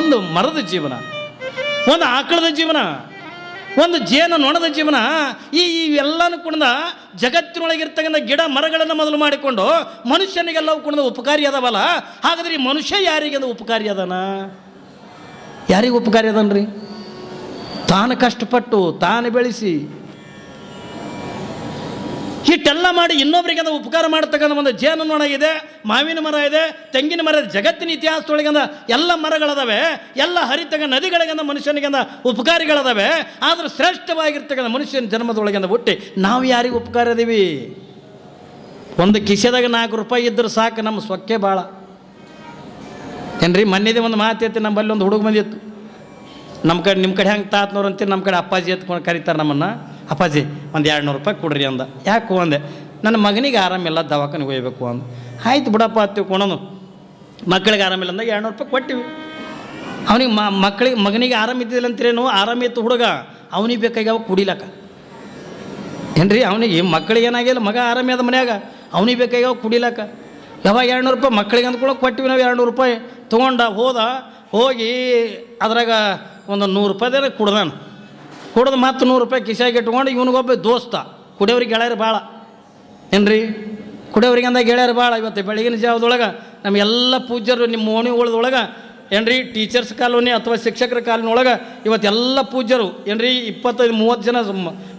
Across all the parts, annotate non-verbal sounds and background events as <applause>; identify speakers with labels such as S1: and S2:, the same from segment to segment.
S1: ಒಂದು ಮರದ ಜೀವನ, ಒಂದು ಆಕಳದ ಜೀವನ, ಒಂದು ಜೇನು ನೊಣದ ಜೀವನ, ಈ ಇವೆಲ್ಲನೂ ಕುಣಿದ ಜಗತ್ತಿನೊಳಗಿರ್ತಕ್ಕಂಥ ಗಿಡ ಮರಗಳನ್ನು ಮೊದಲು ಮಾಡಿಕೊಂಡು ಮನುಷ್ಯನಿಗೆಲ್ಲವೂ ಕುಣಿದ ಉಪಕಾರಿ ಅದಾವಲ್ಲ? ಹಾಗಾದ್ರೆ ಈ ಮನುಷ್ಯ ಯಾರಿಗೆ ಅದು ಉಪಕಾರಿ ಅದಾನ? ಯಾರಿಗೆ ಉಪಕಾರಿ ಅದನ್ರಿ? ತಾನು ಕಷ್ಟಪಟ್ಟು ತಾನು ಬೆಳೆಸಿ ಇಷ್ಟೆಲ್ಲ ಮಾಡಿ ಇನ್ನೊಬ್ಬರಿಗೆ ಅದು ಉಪಕಾರ ಮಾಡತಕ್ಕಂಥ ಒಂದು ಜೇನು ನೊಣ ಇದೆ, ಮಾವಿನ ಮರ ಇದೆ, ತೆಂಗಿನ ಮರ ಜಗತ್ತಿನ ಇತಿಹಾಸದೊಳಗಂದ ಎಲ್ಲ ಮರಗಳದಾವೆ, ಎಲ್ಲ ಹರಿತಕ್ಕ ನದಿಗಳಿಗಂದ ಮನುಷ್ಯನಿಗಂದ ಉಪಕಾರಿಗಳದಾವೆ, ಆದ್ರೆ ಶ್ರೇಷ್ಠವಾಗಿರ್ತಕ್ಕಂಥ ಮನುಷ್ಯನ ಜನ್ಮದೊಳಗಿಂದ ಹುಟ್ಟಿ ನಾವು ಯಾರಿಗೆ ಉಪಕಾರ ಇದೀವಿ? ಒಂದು ಕಿಸೆದಾಗ ನಾಲ್ಕು ರೂಪಾಯಿ ಇದ್ರೆ ಸಾಕು, ನಮ್ಮ ಸೊಕ್ಕೆ ಭಾಳ ಏನ್ರಿ, ಮೊನ್ನೆದೇ ಒಂದು ಮಾತೈತಿ ನಮ್ಮಲ್ಲಿ ಒಂದು ಹುಡುಗ ಬಂದಿತ್ತು. ನಮ್ಮ ಕಡೆ, ನಿಮ್ಮ ಕಡೆ ಹೆಂಗೆ ತಾತ್ನವ್ರು ಅಂತೀರಿ, ನಮ್ಮ ಕಡೆ ಅಪ್ಪಾಜಿ ಎತ್ಕೊಂಡು ಕರೀತಾರೆ ನಮ್ಮನ್ನು. ಅಪ್ಪಾಜಿ, ಒಂದು ಎರಡು ನೂರು ರೂಪಾಯಿ ಕೊಡ್ರಿ ಅಂದ. ಯಾಕೆ ಅಂದೆ, ನನ್ನ ಮಗನಿಗೆ ಆರಾಮಿಲ್ಲ ದವಾಖಾನೆ ಹೋಗ್ಬೇಕು ಅಂದ. ಆಯ್ತು ಬಿಡಪ್ಪ ಅತ್ತಿ ಕೊಡೋನು. ಮಕ್ಕಳಿಗೆ ಆರಾಮಿಲ್ಲ ಅಂದಾಗ ಎರಡು ನೂರು ರೂಪಾಯಿ ಕೊಟ್ಟಿವಿ. ಅವನಿಗೆ ಮ, ಮಕ್ಕಳಿಗೆ, ಮಗನಿಗೆ ಆರಾಮಿದ್ದಿಲ್ಲ ಅಂತೀರೇನು? ಆರಾಮಿತ್ತು ಹುಡುಗ. ಅವನಿಗೆ ಬೇಕಾಗ್ಯಾವ ಕುಡಿಲಕ್ಕ. ಏನ್ರಿ, ಅವನಿಗೆ ಮಕ್ಕಳಿಗೆ ಏನಾಗಿಲ್ಲ ಮಗ ಆರಾಮಿಯಾದ ಮನ್ಯಾಗ. ಅವನಿಗೆ ಬೇಕಾಗ್ಯಾವ ಕುಡಿಲಕ್ಕ. ಯಾವಾಗ ಎರಡು ನೂರು ರೂಪಾಯಿ ಮಕ್ಕಳಿಗೆ ಅಂದ್ಕೊಳ್ಳೋ ಕೊಟ್ಟಿವಿ ನಾವು ಎರಡು ನೂರು ರೂಪಾಯಿ. ತೊಗೊಂಡ ಹೋದ, ಹೋಗಿ ಅದ್ರಾಗ ಒಂದು ನೂರು ರೂಪಾಯಿದ ಕುಡ್ದಾನ ಕುಡ್ದು ಮತ್ತು ನೂರು ರೂಪಾಯಿ ಕಿಶಾಗಿ ಇಟ್ಕೊಂಡು ಇವನಿಗೊಬ್ಬ ದೋಸ್ತ. ಕುಡಿಯೋರಿಗೆ ಗೆಳೆಯರು ಭಾಳ. ಏನ್ರಿ? ಕುಡಿಯೋರಿಗೆ ಅಂದಾಗ ಗೆಳೆಯರು ಭಾಳ. ಇವತ್ತು ಬೆಳಗಿನ ಜಾವದೊಳಗೆ ನಮ್ಮೆಲ್ಲ ಪೂಜ್ಯರು ನಿಮ್ಮ ಓಣಿ ಉಳಿದೊಳಗೆ, ಏನ್ರಿ? ಟೀಚರ್ಸ್ ಕಾಲೋನಿ ಅಥವಾ ಶಿಕ್ಷಕರ ಕಾಲೋನಿಯೊಳಗೆ ಇವತ್ತೆಲ್ಲ ಪೂಜ್ಯರು, ಏನ್ರಿ? ಇಪ್ಪತ್ತೈದು, ಮೂವತ್ತು ಜನ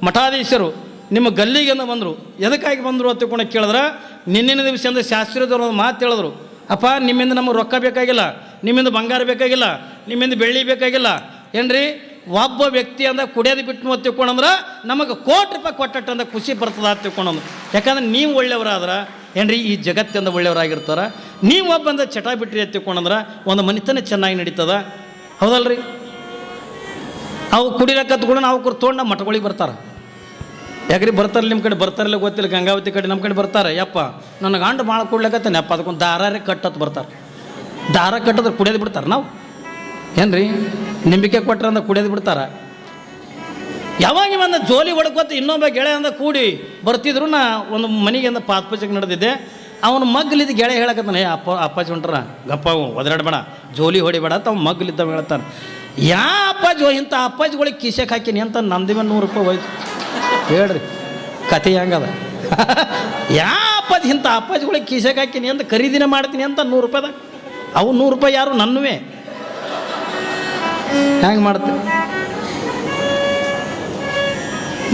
S1: ಮಠಾಧೀಶರು ನಿಮ್ಮ ಗಲ್ಲಿಗೆಂದ ಬಂದರು. ಎದಕ್ಕಾಗಿ ಬಂದರು ಅಂತ ಕೂಡ ಕೇಳಿದ್ರೆ? ನಿನ್ನಿನ ದಿವಸ ಅಂದರೆ ಶಾಸ್ತ್ರೀಯದವ್ರು ಒಂದು ಮಾತು ಹೇಳಿದ್ರು. ಅಪ್ಪ, ನಿಮ್ಮಿಂದ ನಮಗೆ ರೊಕ್ಕ ಬೇಕಾಗಿಲ್ಲ. ನಿಮ್ಮಿಂದ ಬಂಗಾರ ಬೇಕಾಗಿಲ್ಲ. ನಿಮ್ಮಿಂದ ಬೆಳ್ಳಿ ಬೇಕಾಗಿಲ್ಲ. ಏನ್ರಿ? ಒಬ್ಬ ವ್ಯಕ್ತಿ ಅಂದ್ರೆ ಕುಡಿಯೋದು ಬಿಟ್ಟು ಅಂತ ತಿಳ್ಕೊಂಡಂದ್ರೆ ನಮಗೆ ಕೋಟಿ ರೂಪಾಯಿ ಕೊಟ್ಟಟ್ಟು ಅಂದ ಖುಷಿ ಬರ್ತದ ಅಂತ ತಿಳ್ಕೊಂಡಂದು ಯಾಕಂದ್ರೆ ನೀವು ಒಳ್ಳೆಯವರಾದ್ರೆ, ಏನ್ರಿ ಈ ಜಗತ್ತಿಂದ ಒಳ್ಳೆಯವರಾಗಿರ್ತಾರ? ನೀವು ಒಬ್ಬಂದ ಚಟ ಬಿಟ್ರಿ ಅಂತ ತಿಳ್ಕೊಂಡಂದ್ರೆ ಒಂದು ಮನಿತನ ಚೆನ್ನಾಗಿ ನಡೀತದ? ಹೌದಲ್ರಿ? ಅವು ಕುಡಿಲಕ್ಕತ್ ಕೂಡ ನಾವು ತೊಗೊಂಡು ನಮ್ಮ ಮಠಗಳಿಗೆ ಬರ್ತಾರೆ. ಯಾಕ್ರಿ ಬರ್ತಾರೆ ನಿಮ್ಮ ಕಡೆ ಬರ್ತಾರಲ್ಲ ಗೊತ್ತಿಲ್ಲ, ಗಂಗಾವತಿ ಕಡೆ ನಮ್ಮ ಕಡೆ ಬರ್ತಾರೆ. ಯಪ್ಪ, ನನ್ನ ಗಂಡು ಭಾಳ ಯಪ್ಪ, ಅದಕ್ಕೊಂದು ದಾರೇ ಕಟ್ಟತ್ ಬರ್ತಾರೆ. ದಾರ ಕಟ್ಟಿದ್ರೆ ಕುಡಿಯೋದು ಬಿಡ್ತಾರೆ ನಾವು? ಏನ್ರಿ? ನಿಂಬಿಕೆ ಕೊಟ್ರೆ ಅಂದ್ರೆ ಕುಡಿಯೋದು ಬಿಡ್ತಾರ. ಯಾವಾಗ ಒಂದು ಜೋಲಿ ಹೊಡ್ಕೊತ ಇನ್ನೊಬ್ಬ ಗೆಳೆ ಅಂದ ಕೂಡಿ ಬರ್ತಿದ್ರು ನಾ ಒಂದು ಮನೆಗೆ ಅಂದ ಪಾತ್ ಪೂಜೆಗೆ ನಡೆದಿದ್ದೆ. ಅವನು ಮಗ್ಲಿದ್ದು ಗೆಳೆ ಹೇಳಕತ್ತಾನೆ, ಏ ಅಪ್ಪ, ಅಪ್ಪಾಜಿ ಹೊಂಟ್ರ ಗಪ್ಪ ಒದರಾಡಬೇಡ, ಜೋಲಿ ಹೊಡಿಬೇಡ ಅಂತ ಅವ್ನು ಮಗ್ಲಿದ್ದವ ಹೇಳ್ತಾನೆ ಯಾ ಅಪ್ಪಾಜಿ ಇಂಥ ಅಪ್ಪಾಜಿಗಳಿಗೆ ಕಿಸೆಗೆ ಹಾಕಿನಿ ಅಂತ ನಂದಿ ಮೇಲೆ ನೂರು ರೂಪಾಯಿ ಹೋಯ್ತು. ಹೇಳ್ರಿ ಕತೆ ಹೆಂಗದ? <laughs> ಯಾ ಅಪ್ಪಾಜಿ ಇಂಥ ಅಪ್ಪಾಜಿಗಳಿಗೆ ಕಿಸೆಗೆ ಹಾಕಿನಿ ಅಂತ ಖರೀದಿನೇ ಮಾಡ್ತೀನಿ ಅಂತ ನೂರು ರೂಪಾಯಿದಾಗ. ಅವು ನೂರು ರೂಪಾಯಿ ಯಾರು ನನ್ನುವೇ. ಹೆಂಗೆ ಮಾಡುತ್ತೆ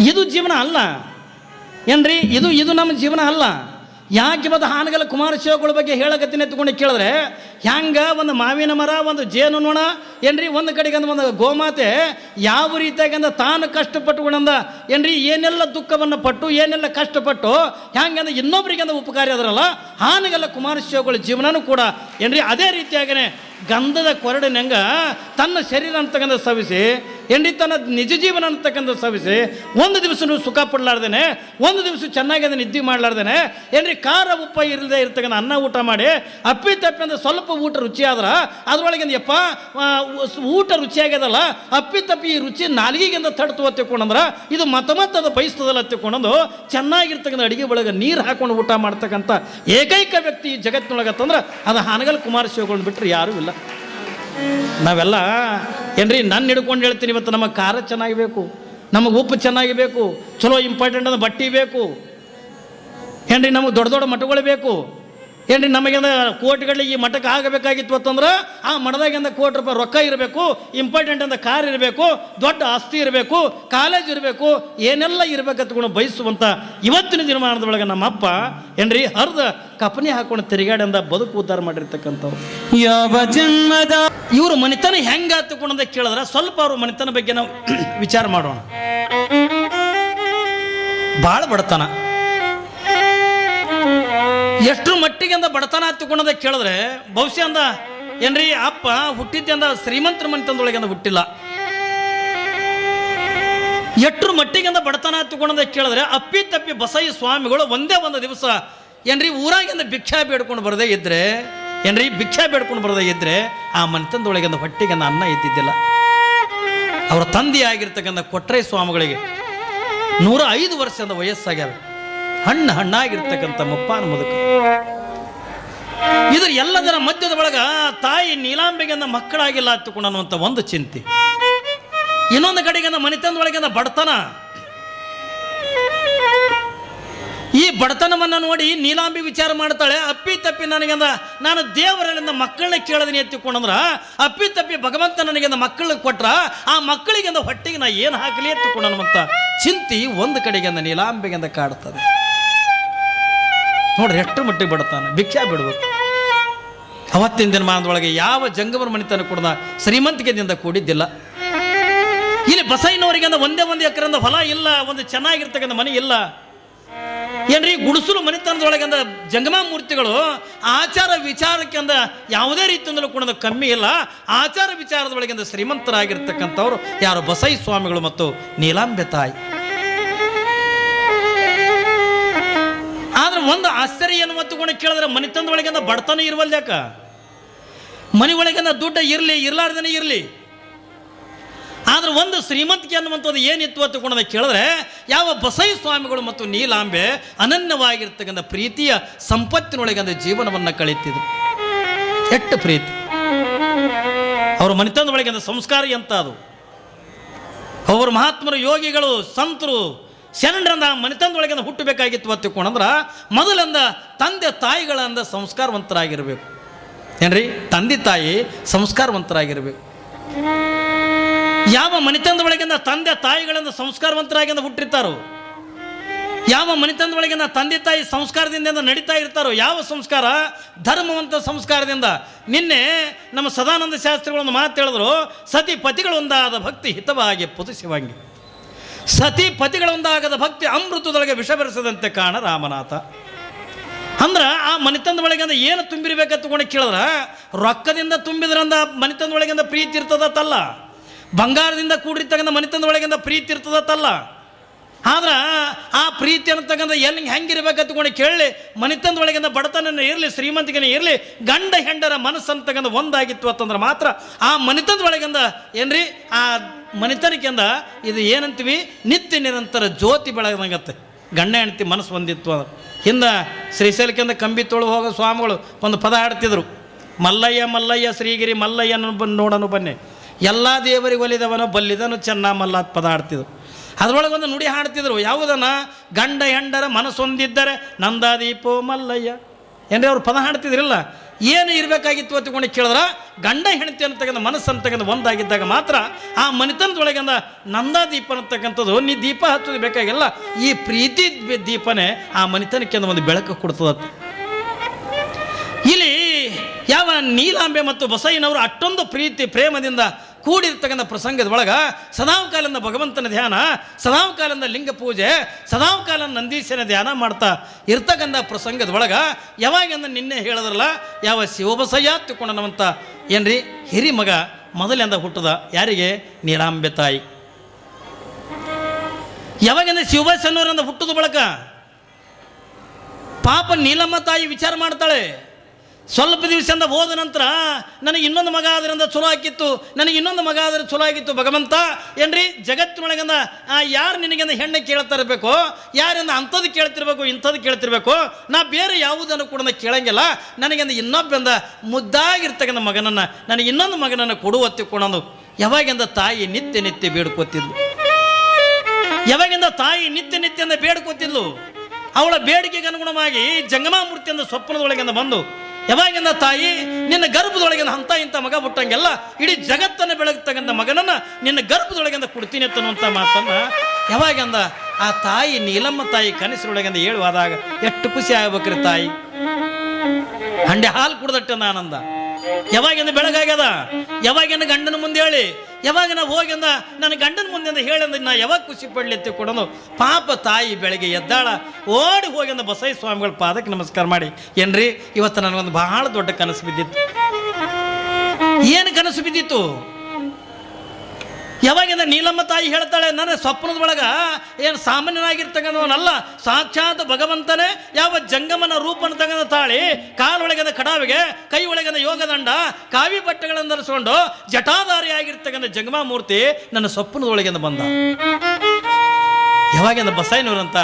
S1: ಇದು ಜೀವನ ಅಲ್ಲ. ಏನ್ರಿ? ಇದು ಇದು ನಮ್ಮ ಜೀವನ ಅಲ್ಲ. ಯಾಕೆ ಇವತ್ತು ಹಾನಗಲ ಕುಮಾರಶಿವಗಳ ಬಗ್ಗೆ ಹೇಳಕತ್ತಿನ ಎತ್ಕೊಂಡು ಕೇಳಿದ್ರೆ ಹ್ಯಾಂಗ ಒಂದು ಮಾವಿನ ಮರ, ಒಂದು ಜೇನು ನೊಣ, ಏನ್ರಿ ಒಂದು ಕಡೆಗೆ ಒಂದು ಗೋಮಾತೆ, ಯಾವ ರೀತಿಯಾಗಂದ ತಾನು ಕಷ್ಟಪಟ್ಟುಕೊಂಡಂದ, ಏನ್ರಿ ಏನೆಲ್ಲ ದುಃಖವನ್ನು ಪಟ್ಟು, ಏನೆಲ್ಲ ಕಷ್ಟಪಟ್ಟು ಹೆಂಗಂದ್ರೆ ಇನ್ನೊಬ್ರಿಗೆ ಅಂದ ಉಪಕಾರಿ ಅದರಲ್ಲ ಹಾನಿಗೆಲ್ಲ ಕುಮಾರಶಿವಗಳ ಜೀವನನೂ ಕೂಡ, ಏನ್ರಿ ಅದೇ ರೀತಿಯಾಗೇ ಗಂಧದ ಕೊರಡಿನಂಗ ತನ್ನ ಶರೀರ ಅಂತಕ್ಕಂಥ ಸವಿಸಿ, ಏನ್ರಿ ತನ್ನ ನಿಜ ಜೀವನ ಅಂತಕ್ಕಂಥ ಸವಿಸಿ, ಒಂದು ದಿವಸ ಸುಖ ಪಡ್ಲಾರ್ದೇನೆ, ಒಂದು ದಿವಸ ಚೆನ್ನಾಗಿ ಅದನ್ನು ನಿದ್ದೆ ಮಾಡ್ಲಾರ್ದೇನೆ, ಏನ್ರಿ ಖಾರ ಉಪ್ಪ ಇರದೇ ಇರ್ತಕ್ಕಂಥ ಅನ್ನ ಊಟ ಮಾಡಿ, ಅಪ್ಪಿ ತಪ್ಪಿ ಅಂದ್ರೆ ಸ್ವಲ್ಪ ಊಟ ರುಚಿ ಆದ್ರ ಅದ್ರೊಳಗಿಂದ ಯಪ್ಪ ಊಟ ರುಚಿಯಾಗ್ಯದಲ್ಲ ಅಪ್ಪಿ ತಪ್ಪಿ ಈ ರುಚಿ ನಾಲಿಗೆಗಿಂದ ತಡ್ತು ತಿಳ್ಕೊಂಡಂದ್ರ, ಇದು ಮತ ಮತ್ತೆ ಅದು ಬಯಸ್ತದಲ್ಲ ತಿಳ್ಕೊಂಡಂದು ಚೆನ್ನಾಗಿರ್ತಕ್ಕಂಥ ಅಡಿಗೆ ಒಳಗೆ ನೀರು ಹಾಕೊಂಡು ಊಟ ಮಾಡ್ತಕ್ಕಂಥ ಏಕೈಕ ವ್ಯಕ್ತಿ ಜಗತ್ತಿನೊಳಗತ್ತಂದ್ರೆ ಅದು ಹಾನಗಲ್ ಕುಮಾರಶಿವಗಳನ್ನ ಬಿಟ್ಟರೆ ಯಾರೂ ಇಲ್ಲ. ನಾವೆಲ್ಲ, ಏನ್ರಿ ನನ್ನ ಹಿಡ್ಕೊಂಡು ಹೇಳ್ತೀನಿ ಇವತ್ತು ನಮಗೆ ಖಾರ ಚೆನ್ನಾಗಿಬೇಕು, ನಮಗೆ ಉಪ್ಪು ಚೆನ್ನಾಗಿ ಬೇಕು ಚಲೋ ಇಂಪಾರ್ಟೆಂಟ್ ಅಂದ್ರೆ ಬಟ್ಟೆ ಬೇಕು, ಏನ್ರಿ ನಮಗೆ ದೊಡ್ಡ ದೊಡ್ಡ ಮಠಗಳು ಬೇಕು ಏನ್ರಿ ನಮಗೆಂದ ಕೋಟಿಗಳಿಗೆ ಈ ಮಠಕ್ಕೆ ಆಗಬೇಕಾಗಿತ್ತು ಅಂತಂದ್ರೆ ಆ ಮಠದಾಗಿಂದ ಕೋಟಿ ರೂಪಾಯಿ ರೊಕ್ಕ ಇರಬೇಕು ಇಂಪಾರ್ಟೆಂಟ್ ಅಂತ ಕಾರ್ ಇರಬೇಕು ದೊಡ್ಡ ಆಸ್ತಿ ಇರಬೇಕು ಕಾಲೇಜ್ ಇರಬೇಕು ಏನೆಲ್ಲ ಇರಬೇಕಂತಕೊಂಡು ಬಯಸುವಂಥ ಇವತ್ತಿನ ದಿನಮಾನದ ಒಳಗೆ ನಮ್ಮ ಅಪ್ಪ ಏನ್ರಿ ಹರಿದ ಕಪನಿ ಹಾಕೊಂಡು ತಿರುಗಾಡಿಂದ ಬದುಕು ಉದ್ಧಾರ ಮಾಡಿರ್ತಕ್ಕಂಥವ್ರು.
S2: ಯಾವ ಜನ್ಮದ
S1: ಇವರು ಮನೆತನ ಹೆಂಗ ತಗೊಂಡಂತ ಕೇಳಿದ್ರೆ ಸ್ವಲ್ಪ ಅವ್ರ ಮನೆತನ ಬಗ್ಗೆ ನಾವು ವಿಚಾರ ಮಾಡೋಣ. ಭಾಳ ಬಡತನ. ಎಷ್ಟರ ಮಟ್ಟಿಗೆ ಅಂದ ಬಡತನ ಹತ್ತುಕೊಂಡದ ಕೇಳಿದ್ರೆ, ಬಹುಶಃ ಅಂದ, ಏನ್ರಿ, ಅಪ್ಪ ಹುಟ್ಟಿದ್ದೆ ಅಂದ ಶ್ರೀಮಂತರ ಮನೆತನದೊಳಗೆ ಅಂದ ಹುಟ್ಟಿಲ್ಲ. ಎಷ್ಟರ ಮಟ್ಟಿಗೆ ಅಂದ ಬಡತನ ಹತ್ತುಕೊಂಡದ ಕೇಳಿದ್ರೆ, ಅಪ್ಪಿ ತಪ್ಪಿ ಬಸಯ್ಯ ಸ್ವಾಮಿಗಳು ಒಂದೇ ಒಂದು ದಿವಸ, ಏನ್ರಿ, ಊರಾಗಿಂದ ಭಿಕ್ಷಾ ಬೇಡ್ಕೊಂಡು ಬರದೇ ಇದ್ರೆ, ಏನ್ರಿ, ಭಿಕ್ಷಾ ಬೇಡ್ಕೊಂಡು ಬರದೇ ಇದ್ರೆ, ಆ ಮನೆತನದೊಳಗಿಂದ ಹೊಟ್ಟಿಗೆ ಅಂದ ಅನ್ನ ಇದ್ದಿದ್ದಿಲ್ಲ. ಅವರ ತಂದೆ ಆಗಿರ್ತಕ್ಕಂಥ ಕೊಟ್ರೆ ಸ್ವಾಮಿಗಳಿಗೆ ನೂರ ಐದು ವರ್ಷದ ವಯಸ್ಸಾಗ್ಯಾವ ಹಣ್ಣು ಹಣ್ಣಾಗಿರ್ತಕ್ಕಂಥ ಮುಪ್ಪಾನ ಮುದುಕ. ಇದ್ರ ಎಲ್ಲದರ ಮಧ್ಯದ ಒಳಗ ತಾಯಿ ನೀಲಾಂಬೆಗಿಂದ ಮಕ್ಕಳಾಗಿಲ್ಲ ಅನ್ನುವಂಥ ಒಂದು ಚಿಂತೆ. ಇನ್ನೊಂದು ಕಡೆಗಿಂದ ಮನೆತನದ ಒಳಗಿಂದ ಬಡತನ. ಈ ಬಡತನವನ್ನು ನೋಡಿ ನೀಲಾಂಬಿ ವಿಚಾರ ಮಾಡ್ತಾಳೆ, ಅಪ್ಪಿ ತಪ್ಪಿ ನನಗಿಂದ ನಾನು ದೇವರಲ್ಲಿಂದ ಮಕ್ಕಳನ್ನ ಕೇಳದನಿ ಎತ್ತಿಕೊಂಡಂದ್ರ ಅಪ್ಪಿ ತಪ್ಪಿ ಭಗವಂತ ನನಗಿಂದ ಮಕ್ಕಳಿಗೆ ಕೊಟ್ರ, ಆ ಮಕ್ಕಳಿಗೆಂದ ಹೊಟ್ಟೆಗೆ ನಾ ಏನು ಹಾಕಲಿ ಎತ್ತಿಕೊಂಡನಂತ ಚಿಂತಿ ಒಂದು ಕಡೆಗಿಂದ ನೀಲಾಂಬಿಗೆಂದ ಕಾಡ್ತದೆ. ನೋಡ್ರಿ ಎಷ್ಟು ಮಟ್ಟಿಗೆ ಬಡತಾನೆ? ಭಿಕ್ಷಾ ಬಿಡ್ಬೇಕು. ಅವತ್ತಿನ ದಿನಮಾನದೊಳಗೆ ಯಾವ ಜಂಗಮರ ಮನೆತನ ಕೂಡ ಶ್ರೀಮಂತಿಕೆದಿಂದ ಕೂಡಿದ್ದಿಲ್ಲ. ಇಲ್ಲಿ ಬಸೈನವರಿಗೆಂದ ಒಂದೇ ಒಂದು ಎಕರೆಂದ ಹೊಲ ಇಲ್ಲ, ಒಂದು ಚೆನ್ನಾಗಿರ್ತಕ್ಕಂಥ ಮನೆ ಇಲ್ಲ. ಏನ್ರಿ, ಗುಡಿಸಲು ಮನೆತನದೊಳಗಿಂದ ಜಂಗಮ ಮೂರ್ತಿಗಳು ಆಚಾರ ವಿಚಾರಕ್ಕೆ ಅಂದ ಯಾವುದೇ ರೀತಿಯಿಂದಲೂ ಕೂಡ ಕಮ್ಮಿ ಇಲ್ಲ. ಆಚಾರ ವಿಚಾರದೊಳಗಿಂದ ಶ್ರೀಮಂತರಾಗಿರ್ತಕ್ಕಂಥವ್ರು ಯಾರು ಬಸೈ ಸ್ವಾಮಿಗಳು ಮತ್ತು ನೀಲಾಂಬೆ ತಾಯಿ. ಒಂದು ಆಶ್ಚರ್ಯ ಮತ್ತು ಗುಣ ಕೇಳಿದ್ರೆ ಒಳಗಿಂದ ಬಡತನ ಇರುವಲ್ಲ ಯಾಕ? ಮನೆ ಒಳಗಿಂದ ದುಡ್ಡ ಇರಲಿ, ಇರಲಾರ್ದನೇ ಇರಲಿ. ಆದ್ರೆ ಒಂದು ಶ್ರೀಮಂತಿಕೆ ಅನ್ನುವಂಥದ್ದು ಏನಿತ್ತು ಅಂತ ಕೂಡ ಕೇಳಿದ್ರೆ, ಯಾವ ಬಸೈ ಸ್ವಾಮಿಗಳು ಮತ್ತು ನೀಲಾಂಬೆ ಅನನ್ಯವಾಗಿರ್ತಕ್ಕಂಥ ಪ್ರೀತಿಯ ಸಂಪತ್ತಿನೊಳಗಿಂದ ಜೀವನವನ್ನು ಕಳೀತಿದ್ರು ಎಷ್ಟು ಪ್ರೀತಿ. ಅವ್ರ ಮನೆತನದೊಳಗಿಂದ ಸಂಸ್ಕಾರ ಎಂತ ಅದು ಅವರು ಮಹಾತ್ಮರು, ಯೋಗಿಗಳು, ಸಂತರು ಶರಣರಂದ ಮನೆತನದೊಳಗಿಂದ ಹುಟ್ಟಬೇಕಾಗಿತ್ತು ಹೊತ್ತಿಕೊಂಡಂದ್ರೆ ಮೊದಲಂದ ತಂದೆ ತಾಯಿಗಳಂದ ಸಂಸ್ಕಾರವಂತರಾಗಿರಬೇಕು. ಏನ್ರಿ? ತಂದೆ ತಾಯಿ ಸಂಸ್ಕಾರವಂತರಾಗಿರಬೇಕು. ಯಾವ ಮನೆತನದೊಳಗಿಂದ ತಂದೆ ತಾಯಿಗಳಿಂದ ಸಂಸ್ಕಾರವಂತರಾಗಿಂದ ಹುಟ್ಟಿರ್ತಾರೋ? ಯಾವ ಮನೆತನದ ಒಳಗಿಂದ ತಂದೆ ತಾಯಿ ಸಂಸ್ಕಾರದಿಂದ ನಡೀತಾ ಇರ್ತಾರೋ? ಯಾವ ಸಂಸ್ಕಾರ? ಧರ್ಮವಂತ ಸಂಸ್ಕಾರದಿಂದ. ನಿನ್ನೆ ನಮ್ಮ ಸದಾನಂದ ಶಾಸ್ತ್ರಿಗಳೊಂದು ಮಾತು ಹೇಳಿದ್ರು, ಸತಿ ಪತಿಗಳೊಂದಾದ ಭಕ್ತಿ ಹಿತವಾಗಿ ಪುದುಸಿವಂಗಿ ಸತಿ ಪತಿಗಳೊಂದಾಗದ ಭಕ್ತಿ ಅಮೃತದೊಳಗೆ ವಿಷ ಬೆರೆಸದಂತೆ ಕಾಣ ರಾಮನಾಥ. ಅಂದ್ರೆ ಆ ಮನೆತನದ ಒಳಗಿಂದ ಏನು ತುಂಬಿರ್ಬೇಕಂತ ತಗೊಂಡು ಕೇಳಿದ್ರೆ, ರೊಕ್ಕದಿಂದ ತುಂಬಿದ್ರಂದ ಮನಿತಂದ ಒಳಗಿಂದ ಪ್ರೀತಿ ಇರ್ತದತ್ತಲ್ಲ. ಬಂಗಾರದಿಂದ ಕೂಡಿರ್ತಕ್ಕಂಥ ಮನೆತನದ ಒಳಗಿಂದ ಪ್ರೀತಿ ಇರ್ತದತ್ತಲ್ಲ. ಆದ್ರೆ ಆ ಪ್ರೀತಿ ಅನ್ನತಕ್ಕಂಥ ಎಲ್ಲಿ ಹೆಂಗಿರ್ಬೇಕಂತ ತಗೊಂಡು ಕೇಳಿ ಮನಿತಂದ ಒಳಗಿಂದ ಬಡತನ ಇರಲಿ, ಶ್ರೀಮಂತಿಕೆನೇ ಇರಲಿ, ಗಂಡ ಹೆಂಡರ ಮನಸ್ಸು ಅಂತಕ್ಕಂಥ ಒಂದಾಗಿತ್ತು ಅಂತಂದ್ರೆ ಮಾತ್ರ ಆ ಮನೆತನದ ಒಳಗಿಂದ ಏನ್ರಿ, ಆ ಮನೆತನಕ್ಕಿಂದ ಇದು ಏನಂತೀವಿ? ನಿತ್ಯ ನಿರಂತರ ಜ್ಯೋತಿ ಬೆಳಗಂಗತ್ತೆ ಗಂಡ ಹೆಂಡತಿ ಮನಸ್ಸು ಒಂದಿತ್ತು ಅದು. ಹಿಂದ ಶ್ರೀಶೈಲಕ್ಕಿಂದ ಕಂಬಿ ತೊಳು ಹೋಗೋ ಸ್ವಾಮಿಗಳು ಒಂದು ಪದ ಹಾಡ್ತಿದ್ರು. ಮಲ್ಲಯ್ಯ ಮಲ್ಲಯ್ಯ, ಶ್ರೀಗಿರಿ ಮಲ್ಲಯ್ಯನ ಬಂದು ನೋಡನು ಬನ್ನಿ. ಎಲ್ಲ ದೇವರಿಗೆ ಒಲಿದವನು ಬಲ್ಲಿದನು ಚೆನ್ನ ಮಲ್ಲ ಪದ ಹಾಡ್ತಿದ್ರು. ಅದರೊಳಗೆ ಒಂದು ನುಡಿ ಹಾಡ್ತಿದ್ರು. ಯಾವುದನ್ನ? ಗಂಡ ಹೆಂಡರ ಮನಸ್ಸೊಂದಿದ್ದರೆ ನಂದಾದೀಪೋ ಮಲ್ಲಯ್ಯ. ಏನ್ರಿ ಅವ್ರು ಪದ ಹಾಡ್ತಿದ್ರಿಲ್ಲ? ಏನು ಇರಬೇಕಾಗಿತ್ತು ಅಂತಕೊಂಡು ಕೇಳಿದ್ರೆ, ಗಂಡ ಹೆಂಡತಿ ಅಂತಕ್ಕಂಥ ಮನಸ್ಸು ಅಂತಕ್ಕಂಥ ಒಂದಾಗಿದ್ದಾಗ ಮಾತ್ರ ಆ ಮನೆತನದೊಳಗಿಂದ ನಂದಾದೀಪ ಅಂತಕ್ಕಂಥದ್ದು ನೀ ದೀಪ ಹಚ್ಚೋದು ಬೇಕಾಗಿಲ್ಲ, ಈ ಪ್ರೀತಿ ದೀಪನೇ ಆ ಮನೆತನಕ್ಕೆ ಒಂದು ಬೆಳಕು ಕೊಡ್ತದತ್ತೆ ಇಲ್ಲಿ ಯಾವ ನೀಲಾಂಬೆ ಮತ್ತು ಬಸಯ್ಯನವರು ಅಷ್ಟೊಂದು ಪ್ರೀತಿ, ಪ್ರೇಮದಿಂದ ಕೂಡಿರ್ತಕ್ಕಂಥ ಪ್ರಸಂಗದ ಒಳಗ ಸದಾವಕಾಲದಿಂದ ಭಗವಂತನ ಧ್ಯಾನ ಸದಾವಕಾಲದಿಂದ ಲಿಂಗ ಪೂಜೆ ಸದಾವಕಾಲ ನಂದೀಶನ ಧ್ಯಾನ ಮಾಡ್ತಾ ಇರ್ತಕ್ಕಂಥ ಪ್ರಸಂಗದ ಒಳಗೆ ಯಾವಾಗಿಂದ ನಿನ್ನೆ ಹೇಳಿದ್ರಲ್ಲ, ಯಾವ ಶಿವಬಸಯ್ಯ ತಿಳ್ಕೊಂಡನವಂತ ಏನ್ರಿ? ಹಿರಿ ಮಗ ಮೊದಲಿಂದ ಹುಟ್ಟದ? ಯಾರಿಗೆ? ನೀಲಾಂಬೆ ತಾಯಿ. ಯಾವಾಗಿಂದ ಶಿವಬಸನ್ನವರಿಂದ ಹುಟ್ಟದ ಬಳಕ? ಪಾಪ ನೀಲಮ್ಮ ತಾಯಿ ವಿಚಾರ ಮಾಡ್ತಾಳೆ. ಸ್ವಲ್ಪ ದಿವಸದಿಂದ ಹೋದ ನಂತರ ನನಗೆ ಇನ್ನೊಂದು ಮಗ ಆದ್ರಿಂದ ಚಲೋ ಆಗಿತ್ತು, ನನಗೆ ಇನ್ನೊಂದು ಮಗ ಆದ್ರೆ ಚಲೋ ಆಗಿತ್ತು ಭಗವಂತ. ಏನ್ರಿ? ಜಗತ್ತಿನೊಳಗಿಂದ ಯಾರು ನಿನಗಿಂದ ಹೆಣ್ಣು ಕೇಳ್ತಾ ಇರಬೇಕು, ಯಾರಿಂದ ಅಂಥದ್ದು ಕೇಳ್ತಿರ್ಬೇಕು, ಇಂಥದ್ದು ಕೇಳ್ತಿರ್ಬೇಕು, ನಾ ಬೇರೆ ಯಾವುದನ್ನು ಕೂಡ ಕೇಳಂಗಿಲ್ಲ. ನನಗಿಂದ ಇನ್ನೊಬ್ಬಂದ ಮುದ್ದಾಗಿರ್ತಕ್ಕಂಥ ಮಗನನ್ನು, ನನಗೆ ಇನ್ನೊಂದು ಮಗನನ್ನು ಕೊಡುವತ್ತಿ ಕೊಡೋದು. ಯಾವಾಗಿಂದ ತಾಯಿ ನಿತ್ಯ ನಿತ್ಯ ಬೇಡ್ಕೋತಿದ್ಲು? ಯಾವಾಗಿಂದ ತಾಯಿ ನಿತ್ಯ ನಿತ್ಯ ಬೇಡ್ಕೋತಿದ್ಲು? ಅವಳ ಬೇಡಿಕೆಗೆ ಅನುಗುಣವಾಗಿ ಜಂಗಮಾಮೂರ್ತಿಯಿಂದ ಸ್ವಪ್ನದೊಳಗಿಂದ ಬಂದು ಯಾವಾಗಿಂದ ತಾಯಿ, ನಿನ್ನ ಗರ್ಭದೊಳಗಿನ ಅಂತ ಇಂಥ ಮಗ ಹುಟ್ಟಂಗೆಲ್ಲ ಇಡೀ ಜಗತ್ತನ್ನು ಬೆಳಗ್ತಕ್ಕಂಥ ಮಗನನ್ನು ನಿನ್ನ ಗರ್ಭದೊಳಗಿಂದ ಕೊಡ್ತೀನಿ ಅಂತನ್ನುವಂಥ ಮಾತನ್ನ ಯಾವಾಗಿಂದ ಆ ತಾಯಿ, ನೀಲಮ್ಮ ತಾಯಿ ಕನಸಿನೊಳಗಿಂದ ಹೇಳುವಾದಾಗ ಎಷ್ಟು ಖುಷಿ ಆಗ್ಬೇಕ್ರಿ ತಾಯಿ. ಹಂಡೆ ಹಾಲು ಕುಡ್ದಟ್ಟನ ಆನಂದ ಯಾವಾಗಿಂದ ಬೆಳಗಾಗ್ಯದ? ಯಾವಾಗಿಂದ ಗಂಡನ ಮುಂದೆ ಹೇಳಿ? ಯಾವಾಗ ನಾವು ಹೋಗಿಂದ? ನನ್ನ ಗಂಡನ ಮುಂದೆ ಹೇಳಿಂದ ನಾ ಯಾವಾಗ ಖುಷಿ ಪಡ್ಲಿತ್ತು ಕೊಡೋನು ಪಾಪ ತಾಯಿ ಬೆಳಗ್ಗೆ ಎದ್ದಾಳ. ಓಡಿ ಹೋಗಿಂದ ಬಸೈ ಸ್ವಾಮಿಗಳ ಪಾದಕ್ಕೆ ನಮಸ್ಕಾರ ಮಾಡಿ. ಏನ್ರಿ? ಇವತ್ತು ನನಗೊಂದು ಬಹಳ ದೊಡ್ಡ ಕನಸು ಬಿದ್ದಿತ್ತು. ಏನು ಕನಸು ಬಿದ್ದಿತ್ತು? ಯಾವಾಗಿಂದ ನೀಲಮ್ಮ ತಾಯಿ ಹೇಳ್ತಾಳೆ, ನನ್ನ ಸ್ವಪ್ನದ ಒಳಗ ಏನು ಸಾಮಾನ್ಯನಾಗಿರ್ತಕ್ಕಂಥವನಲ್ಲ, ಸಾಕ್ಷಾತ್ ಭಗವಂತನೇ ಯಾವ ಜಂಗಮನ ರೂಪನ ತಗದ ತಾಳಿ, ಕಾಲೊಳಗಿನ ಕಡಾವಿಗೆ ಕೈ ಒಳಗಿನ ಯೋಗದಂಡ, ಕಾವಿ ಬಟ್ಟೆಗಳನ್ನು ಧರಿಸಿಕೊಂಡು ಜಟಾಧಾರಿ ಆಗಿರ್ತಕ್ಕಂಥ ಜಂಗಮ ಮೂರ್ತಿ ನನ್ನ ಸ್ವಪ್ನದೊಳಗಿಂದ ಬಂದ. ಯಾವಾಗಿಂದ ಬಸೈನವ್ರು ಅಂತ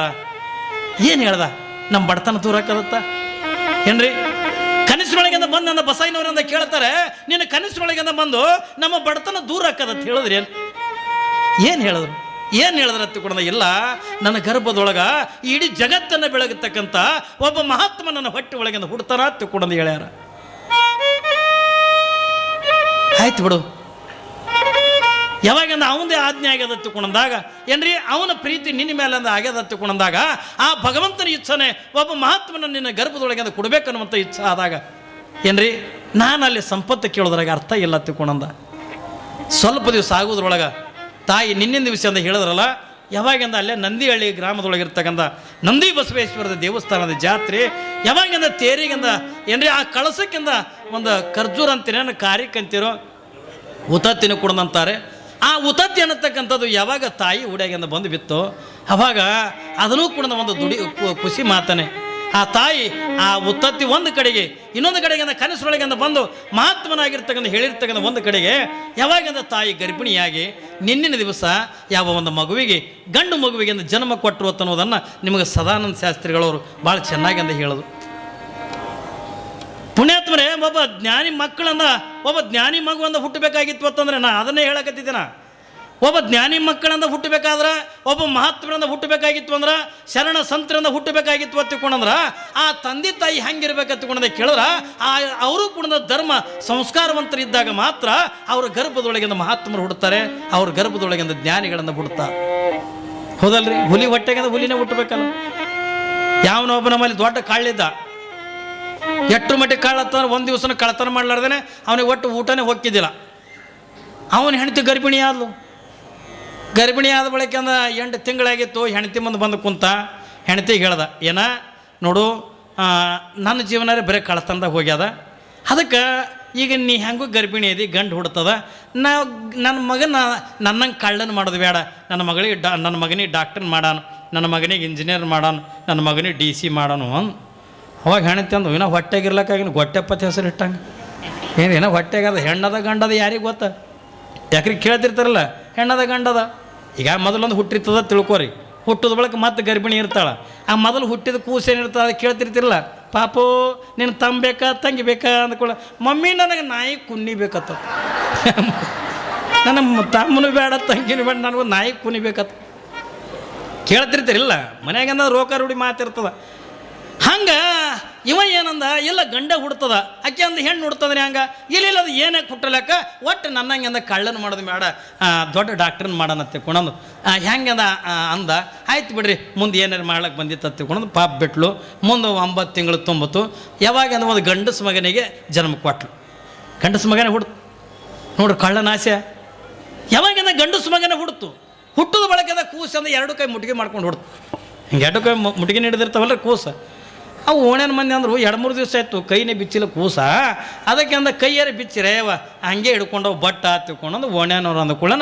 S1: ಏನು ಹೇಳ್ದ? ನಮ್ಮ ಬಡತನ ದೂರಕ್ಕದತ್ತ ಏನ್ರಿ? ಕನಸಿನೊಳಗಿಂದ ಬಂದು ನನ್ನ ಬಸೈನವರಿಂದ ಕೇಳ್ತಾರೆ. ನಿನ್ನ ಕನಸಿನೊಳಗಿಂದ ಬಂದು ನಮ್ಮ ಬಡತನ ದೂರ ಅಂತ ಹೇಳಿದ್ರಿ ಏನು? ಹೇಳಿದ್ರು? ಏನು ಹೇಳಿದ್ರ ಕೂಡ ಇಲ್ಲ, ನನ್ನ ಗರ್ಭದೊಳಗ ಇಡೀ ಜಗತ್ತನ್ನು ಬೆಳಗತಕ್ಕಂಥ ಒಬ್ಬ ಮಹಾತ್ಮ ನನ್ನ ಹೊಟ್ಟೆ ಒಳಗಿಂದ ಹುಡ್ತಾರ ಕೂಡ ಹೇಳ್ಯಾರ. ಆಯ್ತು ಬಿಡು. ಯಾವಾಗಿಂದ ಅವಂದೇ ಆಜ್ಞೆ ಆಗ್ಯದ ತಿಳ್ಕೊಂಡಂದಾಗ ಏನ್ರಿ, ಅವನ ಪ್ರೀತಿ ನಿನ್ನ ಮೇಲೆ ಅಂದ ಆಗ್ಯದ ತಿಳ್ಕೊಂಡಂದಾಗ ಆ ಭಗವಂತನ ಇಚ್ಛನೆ ಒಬ್ಬ ಮಹಾತ್ಮನ ನಿನ್ನ ಗರ್ಭದೊಳಗಿಂದ ಕೊಡಬೇಕನ್ನುವಂಥ ಇಚ್ಛೆ ಆದಾಗ ಏನ್ರಿ? ನಾನು ಅಲ್ಲಿ ಸಂಪತ್ತು ಕೇಳೋದ್ರಾಗ ಅರ್ಥ ಇಲ್ಲ ತಿಳ್ಕೊಂಡಂದ. ಸ್ವಲ್ಪ ದಿವಸ ಆಗೋದ್ರೊಳಗೆ ತಾಯಿ ನಿನ್ನಿಂದ ದಿವಸ ಅಂತ ಹೇಳಿದ್ರಲ್ಲ, ಯಾವಾಗಿಂದ ಅಲ್ಲೇ ನಂದಿಹಳ್ಳಿ ಗ್ರಾಮದೊಳಗಿರ್ತಕ್ಕಂಥ ನಂದಿ ಬಸವೇಶ್ವರದ ದೇವಸ್ಥಾನದ ಜಾತ್ರೆ, ಯಾವಾಗಿಂದ ತೇರಿಗಿಂದ, ಏನ್ರಿ ಆ ಕಳಸಕ್ಕಿಂದ ಒಂದು ಖರ್ಜೂರ ಅಂತೀರೇನು ಕಾರ್ಯಕ್ಕಂತೀರೋ ಉತತ್ತಿನ ಕುಡ್ದಂತಾರೆ. ಆ ಉತತ್ತಿ ಅನ್ನತಕ್ಕಂಥದ್ದು ಯಾವಾಗ ತಾಯಿ ಉಡ್ಯಾಗಿಂದ ಬಂದು ಬಿತ್ತೋ, ಅವಾಗ ಅದನ್ನೂ ಕೂಡ ಒಂದು ದುಡಿ ಖುಷಿ ಮಾತನೆ. ಆ ತಾಯಿ ಆ ಉತ್ತತ್ತಿ ಒಂದು ಕಡೆಗೆ, ಇನ್ನೊಂದು ಕಡೆಗೆ ಕಡೆಗಿಂದ ಅಂದ ಬಂದು ಮಹಾತ್ಮನಾಗಿರ್ತಕ್ಕಂಥ ಹೇಳಿರ್ತಕ್ಕಂಥ ಒಂದು ಕಡೆಗೆ ಯಾವಾಗಂದ ತಾಯಿ ಗರ್ಭಿಣಿಯಾಗಿ, ನಿನ್ನಿನ ದಿವಸ ಯಾವ ಒಂದು ಮಗುವಿಗೆ, ಗಂಡು ಮಗುವಿಗೆ ಜನ್ಮ ಕೊಟ್ಟರು ಅನ್ನೋದನ್ನು ನಿಮಗೆ ಸದಾನಂದ ಶಾಸ್ತ್ರಿಗಳವರು ಭಾಳ ಚೆನ್ನಾಗಿ ಅಂತ ಹೇಳೋದು. ಪುಣ್ಯಾತ್ಮರೇ, ಒಬ್ಬ ಜ್ಞಾನಿ ಮಕ್ಕಳನ್ನ, ಒಬ್ಬ ಜ್ಞಾನಿ ಮಗುವಂದ ಹುಟ್ಟಬೇಕಾಗಿತ್ತು ಅಂತಂದ್ರೆ ನಾ ಅದನ್ನೇ ಹೇಳಕತ್ತಿದ್ದೀನ? ಒಬ್ಬ ಜ್ಞಾನಿ ಮಕ್ಕಳಿಂದ ಹುಟ್ಟಬೇಕಾದ್ರೆ, ಒಬ್ಬ ಮಹಾತ್ಮರಿಂದ ಹುಟ್ಟಬೇಕಾಗಿತ್ತು ಅಂದ್ರೆ, ಶರಣ ಸಂತರಿಂದ ಹುಟ್ಟಬೇಕಾಗಿತ್ತು ಅಂತ ತಿಳ್ಕೊಂಡಂದ್ರ ಆ ತಂದೆ ತಾಯಿ ಹೆಂಗಿರ್ಬೇಕಂತ ತಿಳ್ಕೊಂಡ ಕೇಳಿದ್ರ, ಆ ಅವರು ಕೂಡ ಧರ್ಮ ಸಂಸ್ಕಾರವಂತರಿದ್ದಾಗ ಮಾತ್ರ ಅವ್ರ ಗರ್ಭದೊಳಗಿಂದ ಮಹಾತ್ಮರು ಹುಡ್ತಾರೆ ಅವ್ರ ಗರ್ಭದೊಳಗಿಂದ ಜ್ಞಾನಿಗಳಿಂದ ಹುಡ್ತಾರೆ ಹೌದಲ್ರಿ? ಹುಲಿ ಹೊಟ್ಟೆಗಿಂದ ಹುಲಿನೇ ಹುಟ್ಟಬೇಕಲ್ಲ. ಯಾವನೊಬ್ಬ ನಮ್ಮಲ್ಲಿ ದೊಡ್ಡ ಕಾಳಿದ್ದ ಎಟ್ಟು ಮಟ್ಟಿಗೆ ಕಳ್ಳತನ ಒಂದು ದಿವಸನ ಕಳತನ ಮಾಡ್ಲಾರ್ದೇನೆ, ಅವನಿಗೆ ಒಟ್ಟು ಊಟನೇ ಹೋಗ್ತಿದ್ದಿಲ್ಲ. ಅವನ ಹೆಂಡತಿ ಗರ್ಭಿಣಿ ಆದ್ಲು ಗರ್ಭಿಣಿ ಆದ ಬಳಿಕ ಎಂಟು ತಿಂಗಳಾಗಿತ್ತು, ಹೆಂಡತಿ ಮುಂದೆ ಬಂದು ಕುಂತ ಹೆಂಡತಿಗೆ ಹೇಳ್ದ, ಏನ, ನೋಡು ನನ್ನ ಜೀವನ ಬರೀ ಕಳ್ತಂದಾಗ ಹೋಗ್ಯದ. ಅದಕ್ಕೆ, ಈಗ ನೀ ಹೆಂಗೂ ಗರ್ಭಿಣಿ ಐದಿ ಗಂಡು ಹುಡ್ತದ, ನಾ, ನನ್ನ ಮಗನ, ನನ್ನಂಗೆ ಕಳ್ಳನ ಮಾಡೋದು ಬೇಡ. ನನ್ನ ಮಗಳಿಗೆ ಡಾ, ನನ್ನ ಮಗನಿಗೆ ಡಾಕ್ಟರ್ ಮಾಡಾನು, ನನ್ನ ಮಗನಿಗೆ ಇಂಜಿನಿಯರ್ ಮಾಡಾನು, ನನ್ನ ಮಗನಿಗೆ ಡಿ ಸಿ ಮಾಡಾನು. ಅವಾಗ ಹೆಣತಿ ಅಂದು ಏನೋ ಹೊಟ್ಟೆಗಿರ್ಲಕ್ಕಾಗಿನ ಗೊಟ್ಟೆಪ್ಪತ್ತು ಹೆಸರು ಇಟ್ಟಂಗೆ. ಏನು ಏನೋ ಹೊಟ್ಟೆಗದ ಹೆಣ್ಣದ ಗಂಡದ ಯಾರಿಗೆ ಗೊತ್ತ? ಯಾಕ್ರಿಗೆ ಕೇಳ್ತಿರ್ತಾರಲ್ಲ, ಹೆಣ್ಣದ ಗಂಡದ. ಈಗ ಮೊದಲೊಂದು ಹುಟ್ಟಿರ್ತದ ತಿಳ್ಕೊರಿ. ಹುಟ್ಟಿದ ಬಳಿಕ ಮತ್ತೆ ಗರ್ಭಿಣಿ ಇರ್ತಾಳ. ಆ ಮೊದಲು ಹುಟ್ಟಿದ ಕೂಸು ಏನಿರ್ತದೆ ಅದು ಕೇಳ್ತಿರ್ತಿರಲ್ಲ? ಪಾಪು, ನೀನು ತಮ್ಮ ಬೇಕಾ, ತಂಗಿ ಬೇಕಾ ಅಂದ್ಕೊಳ್ಳ ಮಮ್ಮಿ, ನನಗೆ ನಾಯಿ ಕುನ್ನಿ ಬೇಕತ್ತ. ನನ್ನ ತಮ್ಮನು ಬೇಡ, ತಂಗಿನೂ ಬೇಡ, ನನಗೂ ನಾಯಿ ಕುನಿ ಬೇಕತ್ತ. ಕೇಳ್ತಿರ್ತೀರಿಲ್ಲ? ಮನ್ಯಾಗಂದ ರೋಕ ರೂಢಿ ಮಾತಿರ್ತದ. ಹಂಗೆ ಇವ ಏನಂದ, ಇಲ್ಲ ಗಂಡ ಹುಡ್ತದ, ಆಕೆ ಅಂದ ಹೆಣ್ಣು ಹುಡ್ತದ್ರೆ ಹಂಗ? ಇಲ್ಲ ಇಲ್ಲ, ಅದು ಏನೇ ಹುಟ್ಟಲಕ್ಕ ಒಟ್ಟು ನನ್ನಂಗೆ ಅಂದ ಕಳ್ಳನ ಮಾಡೋದು ಬೇಡ. ದೊಡ್ಡ ಡಾಕ್ಟ್ರನ್ನ ಮಾಡೋಣ ತಿಳ್ಕೊಂಡಂದು. ಹೆಂಗದ ಅಂದ ಆಯ್ತು ಬಿಡ್ರಿ, ಮುಂದೆ ಏನಾರು ಮಾಡ್ಲಕ್ಕೆ ಬಂದಿತ್ತು ತಿಳ್ಕೊಂಡು ಪಾಪ ಬಿಟ್ಲು. ಮುಂದೆ ಒಂಬತ್ತು ತಿಂಗಳು ತೊಂಬತ್ತು ಯಾವಾಗ ಅಂದ ಒಂದು ಗಂಡಸ ಮಗನಿಗೆ ಜನ್ಮ ಕೊಟ್ಲು. ಗಂಡಸ ಮಗನೇ ಹುಡ್ತು. ನೋಡ್ರಿ ಕಳ್ಳನ ಆಸೆ. ಯಾವಾಗಿಂದ ಗಂಡಸ ಮಗನೇ ಹುಡ್ತು. ಹುಟ್ಟದ ಬಳಕೆದ ಕೂಸು ಅಂದ್ರೆ ಎರಡು ಕೈ ಮುಟ್ಟಿಗೆ ಮಾಡ್ಕೊಂಡು ಹುಡ್ತು. ಹಿಂಗೆ ಎರಡು ಕೈ ಮುಟ್ಟಿಗೆ ಹಿಡಿದಿರ್ತಾವಲ್ಲ ಕೂಸ. ಅವು ಓಣ್ಯನ ಮಂದಿ ಅಂದರು ಎರಡು ಮೂರು ದಿವಸ ಆಯಿತು, ಕೈನೇ ಬಿಚ್ಚಿಲ್ಲ, ಕೂಸ. ಅದಕ್ಕೆ ಅಂದ, ಕೈಯಾರೆ ಬಿಚ್ಚಿರೇವ ಹಂಗೆ ಹಿಡ್ಕೊಂಡು ಬಟ್ಟ ತಿಳ್ಕೊಂಡು ಅಂದ ಕೂಡ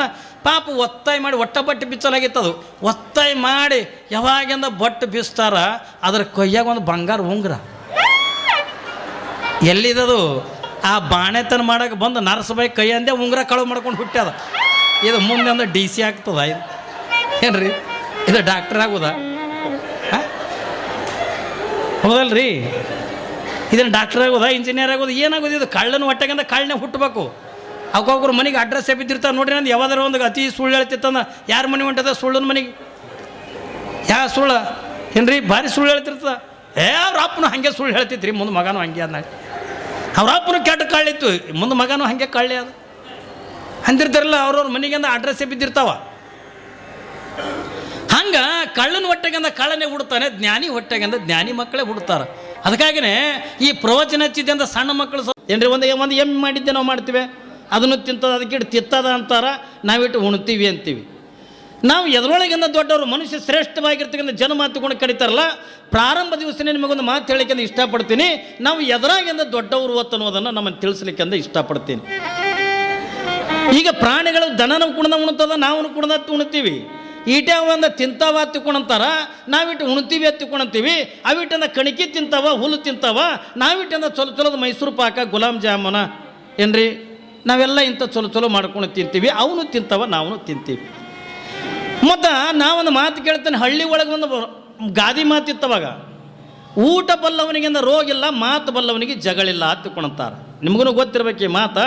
S1: ಪಾಪ ಒತ್ತಾಯ ಮಾಡಿ, ಒಟ್ಟ ಬಟ್ಟೆ ಬಿಚ್ಚಲಾಗಿತ್ತದು ಒತ್ತಾಯ ಮಾಡಿ ಯಾವಾಗಿಂದ ಬಟ್ಟೆ ಬಿಸ್ತಾರ, ಅದ್ರ ಕೈಯಾಗ ಒಂದು ಬಂಗಾರ ಉಂಗ್ರ. ಎಲ್ಲಿದದು? ಆ ಬಾಣೆತನ ಮಾಡಕ್ಕೆ ಬಂದು ನರಸಬಾಯಿ ಕೈ ಅಂದೆ ಉಂಗ್ರ ಕಳು ಮಾಡ್ಕೊಂಡು ಹುಟ್ಟ್ಯದ ಇದು ಮುಂದೆ ಅಂದ್ರೆ ಡಿ ಸಿ ಆಗ್ತದ ಇದು. ಏನ್ರಿ? ಇದು ಡಾಕ್ಟರ್ ಆಗೋದ? ಹೌದಲ್ರಿ? ಇದನ್ನು ಡಾಕ್ಟರ್ ಆಗೋದ ಇಂಜಿನಿಯರ್ ಆಗೋದು, ಏನಾಗೋದು? ಇದು ಕಳ್ಳನ ಹೊಟ್ಟೆಗಂದ ಕಳ್ಳನೇ ಹುಟ್ಟಬೇಕು ಅವಕ್ಕೊಬ್ರು ಮನೆಗೆ ಅಡ್ರೆಸ್ ಬಿದ್ದಿರ್ತಾರೆ ನೋಡಿ ನಂದು ಯಾವ್ದಾರ ಒಂದು ಅತಿ ಸುಳ್ಳು ಹೇಳ್ತಿತ್ತಂದ, ಯಾರ ಮನೆ ಹೊಂಟದ ಸುಳ್ಳನ ಮನೆಗೆ? ಯಾವ ಸುಳ್ಳು? ಏನ್ರಿ, ಭಾರಿ ಸುಳ್ಳು ಹೇಳ್ತಿರ್ತದ ಏ, ಅವ್ರ ಅಪ್ಪನು ಹಾಗೆ ಸುಳ್ಳು ಹೇಳ್ತಿದ್ರಿ ಮುಂದೆ ಮಗನೂ ಹಂಗೆ ಅದ ಅವ್ರ ಅಪ್ಪನು ಕೆಟ್ಟ ಕಳ್ಳಿತ್ತು, ಮುಂದೆ ಮಗನೂ ಹಾಗೆ ಕಳ್ಳಿ ಅದು ಅಂದಿರ್ತಾರಲ್ಲ, ಅವ್ರವ್ರ ಮನೆಗೆ ಅಡ್ರೆಸ್ಸೇ ಬಿದ್ದಿರ್ತಾವ. ಹಂಗ ಕಳ್ಳನ ಹೊಟ್ಟೆಗಂದ ಕಳ್ಳನೇ ಹುಡ್ತಾನೆ ಜ್ಞಾನಿ ಹೊಟ್ಟೆಗಂದ ಜ್ಞಾನಿ ಮಕ್ಕಳೇ ಹುಡ್ತಾರೆ ಅದಕ್ಕಾಗಿನೇ ಈ ಪ್ರವಚನ ಹಚ್ಚಿದ್ದಿಂದ ಸಣ್ಣ ಮಕ್ಕಳು ಏನ್ರಿ, ಒಂದು ಒಂದು ಎಮ್ಮೆ ಮಾಡಿದ್ದೆ ನಾವು ಮಾಡ್ತೀವಿ? ಅದನ್ನು ತಿಂತದ, ಅದಕ್ಕೆ ಇಟ್ಟು ತಿತ್ತದ ಅಂತಾರ ನಾವಿಟ್ಟು ಉಣ್ತೀವಿ ಅಂತೀವಿ. ನಾವು ಎದರೊಳಗಿಂದ ದೊಡ್ಡವರು ಮನುಷ್ಯ ಶ್ರೇಷ್ಠವಾಗಿರ್ತಕ್ಕಂಥ ಜನ ಮಾತುಕೊಂಡು ಕರೀತಾರಲ್ಲ, ಪ್ರಾರಂಭ ದಿವಸನೇ ನಿಮಗೊಂದು ಮಾತು ಹೇಳಿಕೆಂದು ಇಷ್ಟಪಡ್ತೀನಿ. ನಾವು ಎದರಾಗಿಂದ ದೊಡ್ಡವರು ಅನ್ನೋದನ್ನು ನಮ್ಮನ್ನು ತಿಳಿಸ್ಲಿಕ್ಕೆಂದು ಇಷ್ಟಪಡ್ತೀನಿ. ಈಗ ಪ್ರಾಣಿಗಳು ದನನ ಕುಣದ ಉಣ್ತದ ನಾವು ಕುಣದ ಉಣ್ತೀವಿ. ಈಟೆ ಒಂದು ತಿಂತಾವ ತಿಳ್ಕೊಂಡಂತಾರ ನಾವಿಟ್ಟು ಉಣ್ತೀವಿ ತಿಳ್ಕೊಂಡಂತೀವಿ ಅವಿಟ್ಟಂದ ಕಣಕಿ ತಿಂತಾವ, ಹುಲ್ಲು ತಿಂತಾವ, ನಾವಿಟ್ಟಂದ ಚಲೋ ಚಲೋದು ಮೈಸೂರು ಪಾಕ, ಗುಲಾಬ್ ಜಾಮೂನ, ಏನ್ರಿ? ನಾವೆಲ್ಲ ಇಂಥ ಚಲೋ ಚಲೋ ಮಾಡ್ಕೊಂಡು ತಿಂತೀವಿ, ಅವನು ತಿಂತಾವ ನಾವು ತಿಂತೀವಿ. ಮತ್ತು ನಾವೊಂದು ಮಾತು ಕೇಳ್ತೇನೆ, ಹಳ್ಳಿ ಒಳಗೆ ಒಂದು ಗಾದಿ ಮಾತಿತ್ತವಾಗ, ಊಟ ಬಲ್ಲವನಿಗಿಂದ ರೋಗ ಇಲ್ಲ ಮಾತು ಬಲ್ಲವನಿಗೆ ಜಗಳಿಲ್ಲ ಹತ್ತಿಕೊಂಡಂತಾರೆ ನಿಮಗೂ ಗೊತ್ತಿರಬೇಕು ಈ ಮಾತ.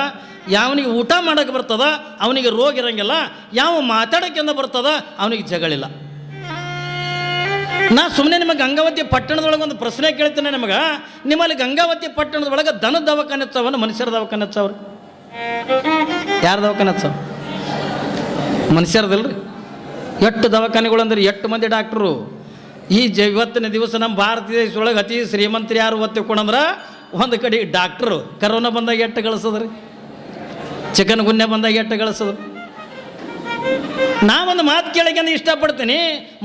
S1: ಯಾವನಿಗೆ ಊಟ ಮಾಡೋಕೆ ಬರ್ತದ, ಅವನಿಗೆ ರೋಗ ಇರಂಗಿಲ್ಲ, ಯಾವ ಮಾತಾಡೋಕ್ಕಿಂತ ಬರ್ತದ, ಅವನಿಗೆ ಜಗಳಿಲ್ಲ. ನಾ ಸುಮ್ಮನೆ ನಿಮಗೆ ಗಂಗಾವತಿ ಪಟ್ಟಣದೊಳಗೆ ಒಂದು ಪ್ರಶ್ನೆ ಕೇಳ್ತೇನೆ ನಿಮಗೆ. ನಿಮ್ಮಲ್ಲಿ ಗಂಗಾವತಿ ಪಟ್ಟಣದೊಳಗೆ ದನ ದವಾಖಾನೆ ಹಚ್ಚವನ ಮನುಷ್ಯರ ದವಾಖಾನೆ ಹಚ್ಚವ್ರಿ ಯಾರ ದವಾಖಾನೆ ಹಚ್ಚವ ಮನುಷ್ಯರದಲ್ರಿ? ಎಷ್ಟು ದವಾಖಾನೆಗಳು ಅಂದ್ರೆ ಎಷ್ಟು ಮಂದಿ ಡಾಕ್ಟ್ರು? ಈ ಜ ಇವತ್ತಿನ ದಿವಸ ನಮ್ಮ ಭಾರತ ದೇಶದೊಳಗೆ ಅತಿ ಶ್ರೀಮಂತರು ಯಾರು ಒತ್ತಿಕೊಂಡಂದ್ರೆ ಒಂದು ಕಡೆ ಡಾಕ್ಟ್ರು, ಕರೋನಾ ಬಂದಾಗ ಎಷ್ಟು ಗಳಿಸೋದ್ರಿ? ಚಿಕನ್ ಗುನ್ನೆ ಬಂದಾಗ ಎಷ್ಟು ಗಳಿಸೋದು ನಾವೊಂದು ಮಾತು ಕೇಳಕ್ಕೆ ಇಷ್ಟಪಡ್ತೀನಿ,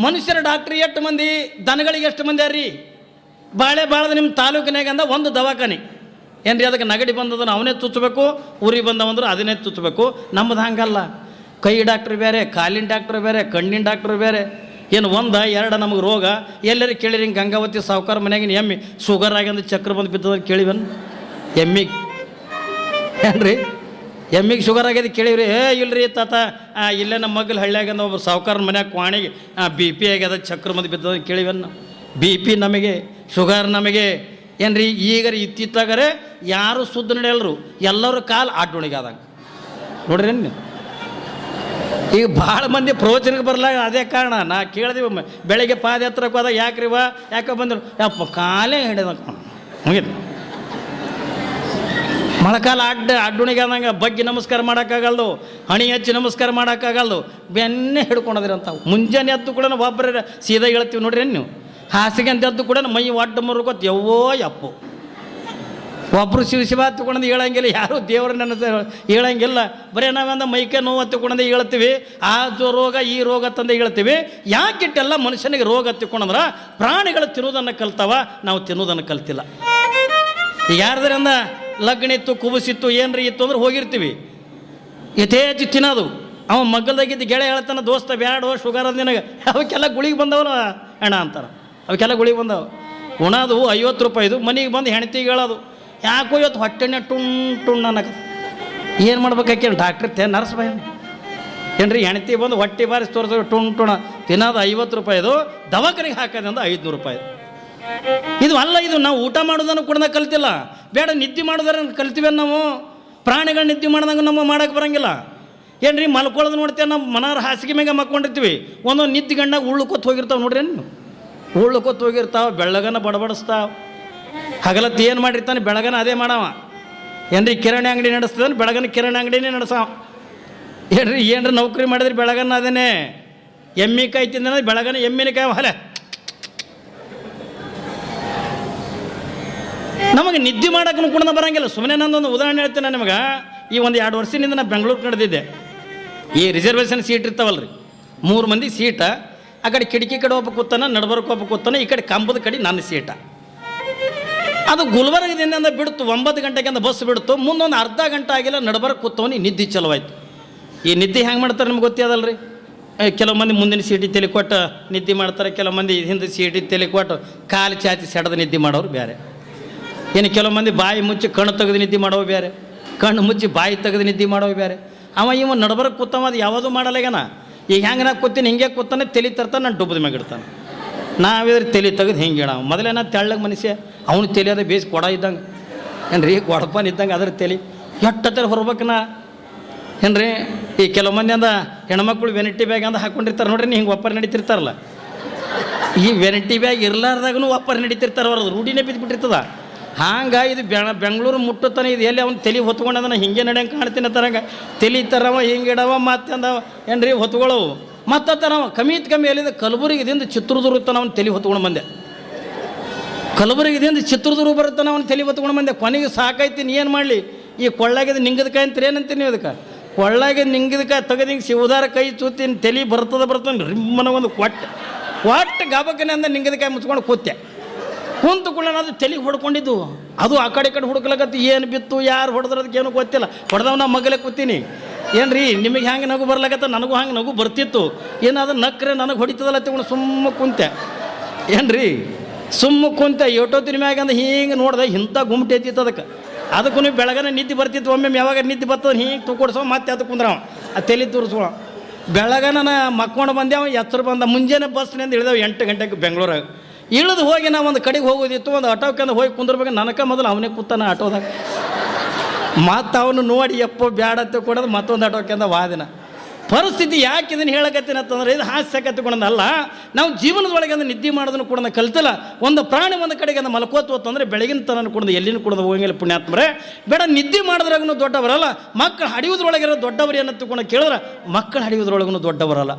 S1: ಮನುಷ್ಯರ ಡಾಕ್ಟ್ರಿ ಎಷ್ಟು ಮಂದಿ, ದನಗಳಿಗೆ ಎಷ್ಟು ಮಂದಿ ಅರಿ? ಬಾಳೆ ಬಾಳದ ನಿಮ್ಮ ತಾಲೂಕಿನಾಗ ಅಂದ ಒಂದು ದವಾಖಾನೆ. ಏನ್ರಿ ಅದಕ್ಕೆ ನಗಡಿ ಬಂದದನ್ನು ಅವನೇ ತುಚ್ಚಬೇಕು ಊರಿಗೆ ಬಂದವಂದ್ರೆ ಅದನ್ನೇ ತುಚ್ಚಬೇಕು ನಮ್ಮದು ಹಂಗಲ್ಲ. ಕೈ ಡಾಕ್ಟ್ರ್ ಬೇರೆ, ಕಾಲಿನ ಡಾಕ್ಟ್ರ್ ಬೇರೆ, ಕಣ್ಣಿನ ಡಾಕ್ಟ್ರ್ ಬೇರೆ. ಏನು ಒಂದ, ಎರಡು ನಮಗೆ ರೋಗ, ಎಲ್ಲರೂ ಕೇಳಿರಿ ಹಿಂಗೆ ಗಂಗಾವತಿ ಸಾವುಕಾರ ಮನೆಯಾಗಿನ ಎಮ್ಮಿ ಶುಗರ್ ಆಗ್ಯಂದು ಚಕ್ರ ಬಂದು ಬಿದ್ದದ ಕೇಳಿವನ್ ಎಮ್ಮಿಗೆ. ಏನ್ರಿ? ಎಮ್ಮಿಗೆ ಶುಗರ್ ಆಗ್ಯದ ಕೇಳಿವ್ರಿ, ಏ ಇಲ್ರಿ ತಾತ ಇಲ್ಲೇ ನಮ್ಮ ಮಗ್ಲ ಹಳ್ಳಿಯಾಗಂದ ಒಬ್ಬರು ಸಾವುಕಾರ ಮನ್ಯಾಗ ಕ್ವಾಣಿಗೆ ಬಿ ಪಿ ಆಗ್ಯದ ಚಕ್ರ ಮಂದಿ ಬಿದ್ದದ ಕೇಳಿವನ್ ಬಿ ಪಿ ನಮಗೆ ಶುಗರ್ ನಮಗೆ. ಏನ್ರಿ ಈಗ ಇತ್ತಿತ್ತಾಗರೆ ಯಾರು ಸುದ್ದ ನಡೆಯಲ್ರು? ಎಲ್ಲರೂ ಕಾಲು ಆಟೋಣಿಗೆ ಆದಾಗ. ನೋಡ್ರಿ ಈಗ ಭಾಳ ಮಂದಿ ಪ್ರವಚನಕ್ಕೆ ಬರಲ್ಲ, ಅದೇ ಕಾರಣ. ನಾ ಕೇಳಿದೆ ಬೆಳಗ್ಗೆ ಪಾದಯಾತ್ರಕ್ಕೆ ಹೋದಾಗ ಯಾಕ್ರಿ ವಾ? ಯಾಕೆ ಬಂದರು, ಯಪ್ಪ, ಕಾಲೇ ಹಿಡಿದ. ಮುಗಿತು. ಮೊಳಕಾಲ ಅಡ್ಡ, ಅಡ್ಡುಣಿಗೆ ಆದಂಗೆ ಬಗ್ಗೆ ನಮಸ್ಕಾರ ಮಾಡೋಕ್ಕಾಗಲ್ದು, ಹಣಿ ಹಚ್ಚಿ ನಮಸ್ಕಾರ ಮಾಡೋಕ್ಕಾಗಲ್ದು, ಬೆನ್ನೆ ಅಂತ ಮುಂಜಾನೆ ಎದ್ದು ಕೂಡ ಒಬ್ಬರ ಸೀದಾ ಹೇಳ್ತೀವಿ ನೋಡ್ರಿ ನೀವು? ಹಾಸಿಗೆ ಅಂತ ಎದ್ದು ಕೂಡ ಮೈ ಒಡ್ಡ ಮುರುಕೋತ್, ಯವ್ವೋ, ಯಪ್ಪು. ಒಬ್ಬರು ಶಿವ ಶಿವ ಹತ್ತುಕೊಂಡಂದು ಹೇಳಂಗಿಲ್ಲ, ಯಾರು ದೇವರು ನನ್ನ ಹೇಳಂಗಿಲ್ಲ. ಬರೀ ನಾವಂದ ಮೈಕೈ ನೋವು ತಗೊಂಡು ಹೇಳ್ತೀವಿ ಆ ರೋಗ ಈ ರೋಗ ತಂದು ಹೇಳ್ತೀವಿ ಯಾಕಿಟ್ಟೆಲ್ಲ ಮನುಷ್ಯನಿಗೆ ರೋಗ ಹತ್ತಿಕೊಂಡಂದ್ರೆ ಪ್ರಾಣಿಗಳು ತಿನ್ನೋದನ್ನು ಕಲ್ತವ, ನಾವು ತಿನ್ನೋದನ್ನು ಕಲ್ತಿಲ್ಲ. ಯಾರ್ದ್ರಿಂದ ಲಗ್ನ ಇತ್ತು ಕುಬಸಿತ್ತು ಏನ್ರಿ ಇತ್ತು ಅಂದ್ರೆ ಹೋಗಿರ್ತೀವಿ. ಯಥೇಚ್ಛ ತಿನ್ನೋದು. ಅವ ಮಗ್ಗಲ್ದಾಗಿದ್ದು ಗೆಳೆ ಹೇಳ್ತಾನೆ, ದೋಸ್ತ, ಬ್ಯಾಡೋ, ಶುಗರ್ ಅದು ನಿನಗೆ. ಅವಕ್ಕೆಲ್ಲ ಗುಳಿಗೆ ಬಂದವಲ್ಲ ಅಣ್ಣ ಅಂತಾರೆ. ಅವಕ್ಕೆಲ್ಲ ಗುಳಿಗೆ ಬಂದವು. ಉಣದು ಐವತ್ತು ರೂಪಾಯಿದು ಮನೆಗೆ ಬಂದು ಹೆಣ್ತಿಗೆ ಹೇಳೋದು. ಯಾಕೋ ಇವತ್ತು ಹೊಟ್ಟೆನೆ ಟುಣ್ ಟುಣ್ ಅನ್ನಕ ಏನು ಮಾಡ್ಬೇಕಾಕೇನು ಡಾಕ್ಟ್ರ್ ತೇ ನರ್ಸ್ ಬೈ ಏನ್ರಿ ಹೆಣ್ತಿ ಬಂದು ಹೊಟ್ಟೆ ಬಾರಿಸಿ ತೋರಿಸೋ ಟುಣ್ ಟುಣ ತಿನ್ನೋದು ಐವತ್ತು ರೂಪಾಯಿದು ದವಾಖಾನೆಗೆ ಹಾಕೋದಿಂದ ಐದುನೂರು ರೂಪಾಯಿ ಇದು. ಅಲ್ಲ, ಇದು ನಾವು ಊಟ ಮಾಡೋದನ್ನು ಕೂಡ ಕಲ್ತಿಲ್ಲ. ಬೇಡ, ನಿದ್ದೆ ಮಾಡೋದಾರ ಕಲ್ತೀವಿ ನಾವು? ಪ್ರಾಣಿಗಳು ನಿದ್ದೆ ಮಾಡ್ದಂಗೆ ನಮ್ಮ ಮಾಡೋಕೆ ಬರಂಗಿಲ್ಲ. ಏನ್ರಿ, ಮಲ್ಕೊಳ್ಳೋದು ನೋಡ್ತೇವೆ ನಮ್ಮ ಮನಾರ ಹಾಸಿಗೆ ಮ್ಯಾಗ ಮಕ್ಕೊಂಡಿರ್ತೀವಿ. ಒಂದೊಂದು ನಿದ್ದೆ ಗಂಡಾಗ ಉಳ್ಳುಕೊತ್ತು ಹೋಗಿರ್ತಾವೆ ನೋಡ್ರಿ ನೀವು? ಉಳ್ಳುಕೊತ್ತು ಹೋಗಿರ್ತಾವೆ, ಬೆಳ್ಳಗನ ಬಡಬಡಿಸ್ತಾವ. ಹಗಲತ್ತು ಏನು ಮಾಡಿರ್ತಾನೆ ಬೆಳಗನ ಅದೇ ಮಾಡವ. ಏನ್ರಿ ಕಿರಾಣಿ ಅಂಗಡಿ ನಡೆಸ್ತದನ್ ಬೆಳಗನ ಕಿರಾಣಿ ಅಂಗಡಿನೇ ನಡೆಸವ. ಏನ್ರಿ ಏನ್ರಿ ನೌಕರಿ ಮಾಡಿದ್ರೆ ಬೆಳಗನ ಅದೇನೇ ಎಮ್ಮಿ ಕಾಯಿ ತಿಂದ ಬೆಳಗನ ಎಮ್ಮಿನ ಕಾಯಿ ಹೊಲೆ. ನಮಗೆ ನಿದ್ದೆ ಮಾಡೋಕ್ಕೂ ಕೂಡ ಬರಂಗಿಲ್ಲ. ಸುಮ್ಮನೆ ನಂದೊಂದು ಉದಾಹರಣೆ ಹೇಳ್ತೇನೆ ನಿಮಗೆ. ಈ ಒಂದು ಎರಡು ವರ್ಷದಿಂದ ನಾನು ಬೆಂಗಳೂರು ನಡೆದಿದ್ದೆ. ಈ ರಿಸರ್ವೇಷನ್ ಸೀಟ್ ಇರ್ತಾವಲ್ರಿ. ಮೂರು ಮಂದಿ ಸೀಟ ಆ ಕಡೆ ಕಿಟಕಿ ಕಡೆ ಒಬ್ಬ ಕೂತಾನ, ನಡ್ಬರ್ಕ್ ಒಬ್ಬ ಕೂತಾನ, ಈ ಕಡೆ ಕಂಬದ ಕಡೆ ನನ್ನ ಸೀಟ ಅದು ಗುಲ್ಬರ್ಗದಿಂದ ಬಿಡ್ತು, ಒಂಬತ್ತು ಗಂಟೆಗಿಂದ ಬಸ್ ಬಿಡ್ತು, ಮುಂದೊಂದು ಅರ್ಧ ಗಂಟೆ ಆಗಿಲ್ಲ ನಡ್ಬರ್ಕ್ ಕೂತವನಿ, ನಿದ್ದೆ ಚಲೋವಾಯ್ತು. ಈ ನಿದ್ದೆ ಹೆಂಗೆ ಮಾಡ್ತಾರೆ ನಿಮ್ಗೆ ಗೊತ್ತಿದಲ್ರಿ ಕೆಲವು ಮಂದಿ ಮುಂದಿನ ಸೀಟಿ ತಲೆ ಕೊಟ್ಟು ನಿದ್ದೆ ಮಾಡ್ತಾರೆ, ಕೆಲವು ಮಂದಿ ಹಿಂದೆ ಸೀಟಿ ತಲೆ ಕೊಟ್ಟು ಕಾಲು ಚಾಚಿ ಸೆಡದ ನಿದ್ದೆ ಮಾಡೋರು ಬೇರೆ. ಇನ್ನು ಕೆಲವು ಮಂದಿ ಬಾಯಿ ಮುಚ್ಚಿ ಕಣ್ಣು ತೆಗೆದು ನಿದ್ದೆ ಮಾಡೋ ಬೇರೆ. ಕಣ್ಣು ಮುಚ್ಚಿ ಬಾಯಿ ತೆಗೆದು ನಿದ್ದೆ ಮಾಡೋ ಬೇರೆ. ಅವ ಇವ ನಡ್ಬರಕ್ಕೆ ಕೂತವ, ಅದು ಯಾವುದೂ ಮಾಡಲ್ಲ ಈಗ ಹೆಂಗೆ ನಾ ಕೂತೀನಿ, ಹಿಂಗೆ ಕೂತಾನೆ, ತಲೆ ತರ್ತಾನೆ, ನಾನು ಡುಬ್ಬದ ಮ್ಯಾಗ ಇಡ್ತಾನೆ. ನಾವಿದ್ರೆ ತಲೆ ತೆಗೆದು ಹಿಂಗೆ ಇಡ ಮೊದಲೇನ ತೆಳ್ಳಗೆ ಮನುಷ್ಯ ಅವನು ತಲೆ ಅದ ಬೇಸ್ ಕೊಡ ಇದ್ದಂಗೆ. ಏನ್ರಿ, ಕೊಡಪನ್ ಇದ್ದಂಗೆ ಅದ್ರ ತಲೆ. ಎಟ್ಟತ್ತರ ಹೊರಬೇಕು ನಾ? ರೀ ಈ ಕೆಲವು ಮಂದಿ ಅಂದ, ಹೆಣ್ಮಕ್ಳು ವೆನಿಟಿ ಬ್ಯಾಗ್ ಅಂದ ಹಾಕೊಂಡಿರ್ತಾರೆ ನೋಡ್ರಿ ಹಿಂಗೆ ಒಪ್ಪರ್ ನಡೀತಿರ್ತಾರಲ್ಲ. ಈ ವೆನಿಟಿ ಬ್ಯಾಗ್ ಇರ್ಲಾರ್ದಾಗೂ ಒಪ್ಪರ್ ನಡೀತಿರ್ತಾರೆ ಅವ್ರದ್ದು ರೂಢಿನೇ ಬಿದ್ದುಬಿಟ್ಟಿರ್ತದ ಹಾಂಗ ಇದು ಬೆಂಗಳೂರು ಮುಟ್ಟುತ್ತಾನೆ, ಇದು ಎಲ್ಲಿ ಅವ್ನು ತಲೆ ಹೊತ್ಕೊಂಡದನ ಹಿಂಗೆ ನಡೆಯಂಗೆ ಕಾಣ್ತೀನಿ ತರಂಗ. ತಲೆ ತರವ, ಹಿಂಗೆ ಇಡವ, ಮತ್ತೆ ಅಂದವ. ಏನ್ರಿ ಹೊತ್ಕೊಳ್ಳವು ಮತ್ತೆ ನಾವು ಕಮೀತ್ ಕಮ್ಮಿ ಎಲ್ಲಿದೆ? ಕಲಬುರಗಿದಿಂದ ಚಿತ್ರದುರ್ಗ ತನವನ್ನು ತೆಲಿ ಹೊತ್ಕೊಂಡು ಬಂದೆ. ಕಲಬುರಗಿದಿಂದ ಚಿತ್ರದುರ್ಗ ಬರುತ್ತೆ ಅವನು ತಲೆ ಹೊತ್ಕೊಂಡು ಬಂದೆ. ಕೊನೆಗೆ ಸಾಕೈತಿ ನೀ ಏನು ಮಾಡಲಿ? ಈ ಕೊಳ್ಳಾಗಿದ ನಿಂಗದಕಾಯಿ ಅಂತ ಏನಂತೀನಿ ಅದಕ್ಕೆ? ಕೊಳ್ಳಾಗಿದ ನಿಂಗದಕಾಯಿ ತೆಗೆದು ಹಿಂಗೆ ಶಿವದಾರ ಕೈ ಚೂತಿನ ತಲೆ ಬರ್ತದ ಬರ್ತದೆ ರಿಮ್ಮನ ಒಂದು ಕೊಟ್ಟು ಕೊಟ್ಟು ಗಾಬಕ್ಕನೆ ಅಂದ ನಿಂಗದಕಾಯಿ ಮುಚ್ಕೊಂಡು ಕೂತೆ. ಕುಂತು ಕೂಡ ಅದು ತಲೆಗೆ ಹೊಡ್ಕೊಂಡಿದ್ದು. ಅದು ಆ ಕಡೆ ಕಡೆ ಹುಡುಕ್ಲಕತ್ತು, ಏನು ಬಿತ್ತು, ಯಾರು ಹೊಡೆದ್ರೆ ಅದಕ್ಕೆ ಏನೂ ಗೊತ್ತಿಲ್ಲ. ಹೊಡೆದವ್ ನಾ ಮಗಲೇ ಕೂತೀನಿ. ಏನು ನಿಮಗೆ ಹ್ಯಾಂಗೆ ನಗು ಬರ್ಲಾಕತ್ತ? ನನಗೂ ಹಂಗೆ ನಗು ಬರ್ತಿತ್ತು. ಏನಾದ್ರು ನಕ್ರೆ ನನಗೆ ಹೊಡಿತದಲ್ಲ ತಗೊಂಡು ಸುಮ್ಮ ಕುಂತೆ. ಏನ್ರಿ, ಸುಮ್ಮ ಕುಂತೆ. ಏಟೋತಿನ ಮ್ಯಾಗ ಹಿಂಗೆ ನೋಡ್ದೆ, ಇಂಥ ಗುಮ್ಟೆ ಐತಿತ್ತು ಅದಕ್ಕೆ. ಅದಕ್ಕೂ ನೀವು ಬೆಳಗನೆ ನಿದ್ದೆ ಬರ್ತಿತ್ತು, ಒಮ್ಮೆ ಯಾವಾಗ ನಿದ್ದೆ ಬರ್ತದೆ, ಹಿಂಗೆ ತೂಕೊಡ್ಸೋ, ಮತ್ತೆ ಅದು ಕುಂದ್ರವ. ಆ ತಲೆ ತೋರಿಸ್ಕೊಳ. ಬೆಳಗನ ಮಕ್ಕೊಂಡು ಬಂದೆ, ಅವ ಎತ್ತರ ಬಂದ. ಮುಂಜಾನೆ ಬಸ್ನಿಂದ ಇಳಿದವ ಎಂಟು ಗಂಟೆಗೆ ಬೆಂಗಳೂರಾಗ. ಇಳಿದು ಹೋಗಿ ನಾವು ಒಂದು ಕಡೆಗೆ ಹೋಗೋದಿತ್ತು, ಒಂದು ಆಟೋಕ್ಕಂದು ಹೋಗಿ ಕುಂದಿರ್ಬೇಕು, ನನಕ ಮೊದಲು ಅವನೇ ಕೂತಾನ ಆಟೋದಾಗ. ಮತ್ತು ಅವನು ನೋಡಿ, ಎಪ್ಪ ಬ್ಯಾಡತ್ತೆ ಕೊಡೋದು ಮತ್ತೊಂದು ಆಟೋಕ್ಕಿಂದ ವಾದಿನ ಪರಿಸ್ಥಿತಿ ಯಾಕೆ ಇದನ್ನು ಹೇಳಕತ್ತೀನಿ ಅಂತಂದ್ರೆ, ಇದು ಹಾಸ್ಯ ಅಲ್ಲ, ನಾವು ಜೀವನದೊಳಗೆ ಅಂದ್ರೆ ನಿದ್ದೆ ಮಾಡೋದನ್ನು ಕೂಡ ಕಲಿತಲ್ಲ. ಒಂದು ಪ್ರಾಣಿ ಒಂದು ಕಡೆಗೆ ಅಂದ್ರೆ ಮಲ್ಕೋತು ಅಂತಂದ್ರೆ ಬೆಳಗಿನ ತನಕ ಕೂಡ ಎಲ್ಲಿನ ಕೂಡ ಹೋಗಿಲ್ಲ ಪುಣ್ಯಾತ್ಮರೇ. ಬೇಡ, ನಿದ್ದೆ ಮಾಡಿದ್ರಾಗೂ ದೊಡ್ಡವರಲ್ಲ, ಮಕ್ಕಳು ಹಡಿಯೋದ್ರೊಳಗಿರೋ ದೊಡ್ಡವರು ಏನಂತ ಕೂಡ ಕೇಳಿದ್ರೆ, ಮಕ್ಕಳು ಹಡಿಯೋದ್ರೊಳಗೂ ದೊಡ್ಡವರಲ್ಲ.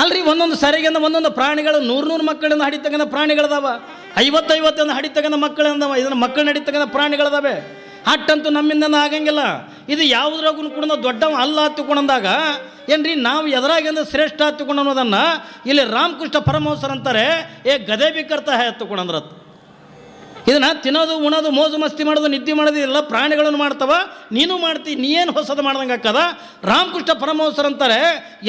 S1: ಅಲ್ರಿ, ಒಂದೊಂದು ಸರಿಗಿಂದ ಒಂದೊಂದು ಪ್ರಾಣಿಗಳು, ನೂರು ನೂರು ಮಕ್ಕಳಿಂದ ಹಡಿತಕ್ಕಂಥ ಪ್ರಾಣಿಗಳದಾವ. ಐವತ್ತೈವತ್ತನ್ನು ಹಡಿತಕ್ಕಂಥ ಮಕ್ಕಳಿಂದವ. ಇದನ್ನ ಮಕ್ಕಳನ್ನ ಹಡಿತಕ್ಕಂಥ ಪ್ರಾಣಿಗಳದಾವೆ. ಅಟ್ಟಂತೂ ನಮ್ಮಿಂದ ಆಗಂಗಿಲ್ಲ. ಇದು ಯಾವುದ್ರಾಗೂ ಕೂಡ ನಾವು ದೊಡ್ಡವ ಅಲ್ಲ ಹತ್ತುಕೊಂಡಂದಾಗ ಏನ್ರಿ, ನಾವು ಎದರಾಗಿಂದ ಶ್ರೇಷ್ಠ ಹತ್ತುಕೊಂಡು ಅನ್ನೋದನ್ನು ಇಲ್ಲಿ ರಾಮಕೃಷ್ಣ ಪರಮಹಂಸರು ಅಂತಾರೆ ಏ ಗದೆ ಬಿಕ್ಕರ್ತ ಹತ್ತುಕೊಂಡಂದ್ರತ್. ಇದನ್ನ ತಿನ್ನೋದು, ಉಣೋದು, ಮೋಜು, ಮಸ್ತಿ ಮಾಡೋದು, ನಿದ್ದೆ ಮಾಡೋದು ಎಲ್ಲ ಪ್ರಾಣಿಗಳನ್ನು ಮಾಡ್ತಾವ. ನೀನು ಮಾಡ್ತಿ, ನೀ ಏನು ಹೊಸದು ಮಾಡ್ದಂಗೆ ಆಕ್ಕದ ರಾಮಕೃಷ್ಣ ಪರಮಹಂಸರು ಅಂತಾರೆ,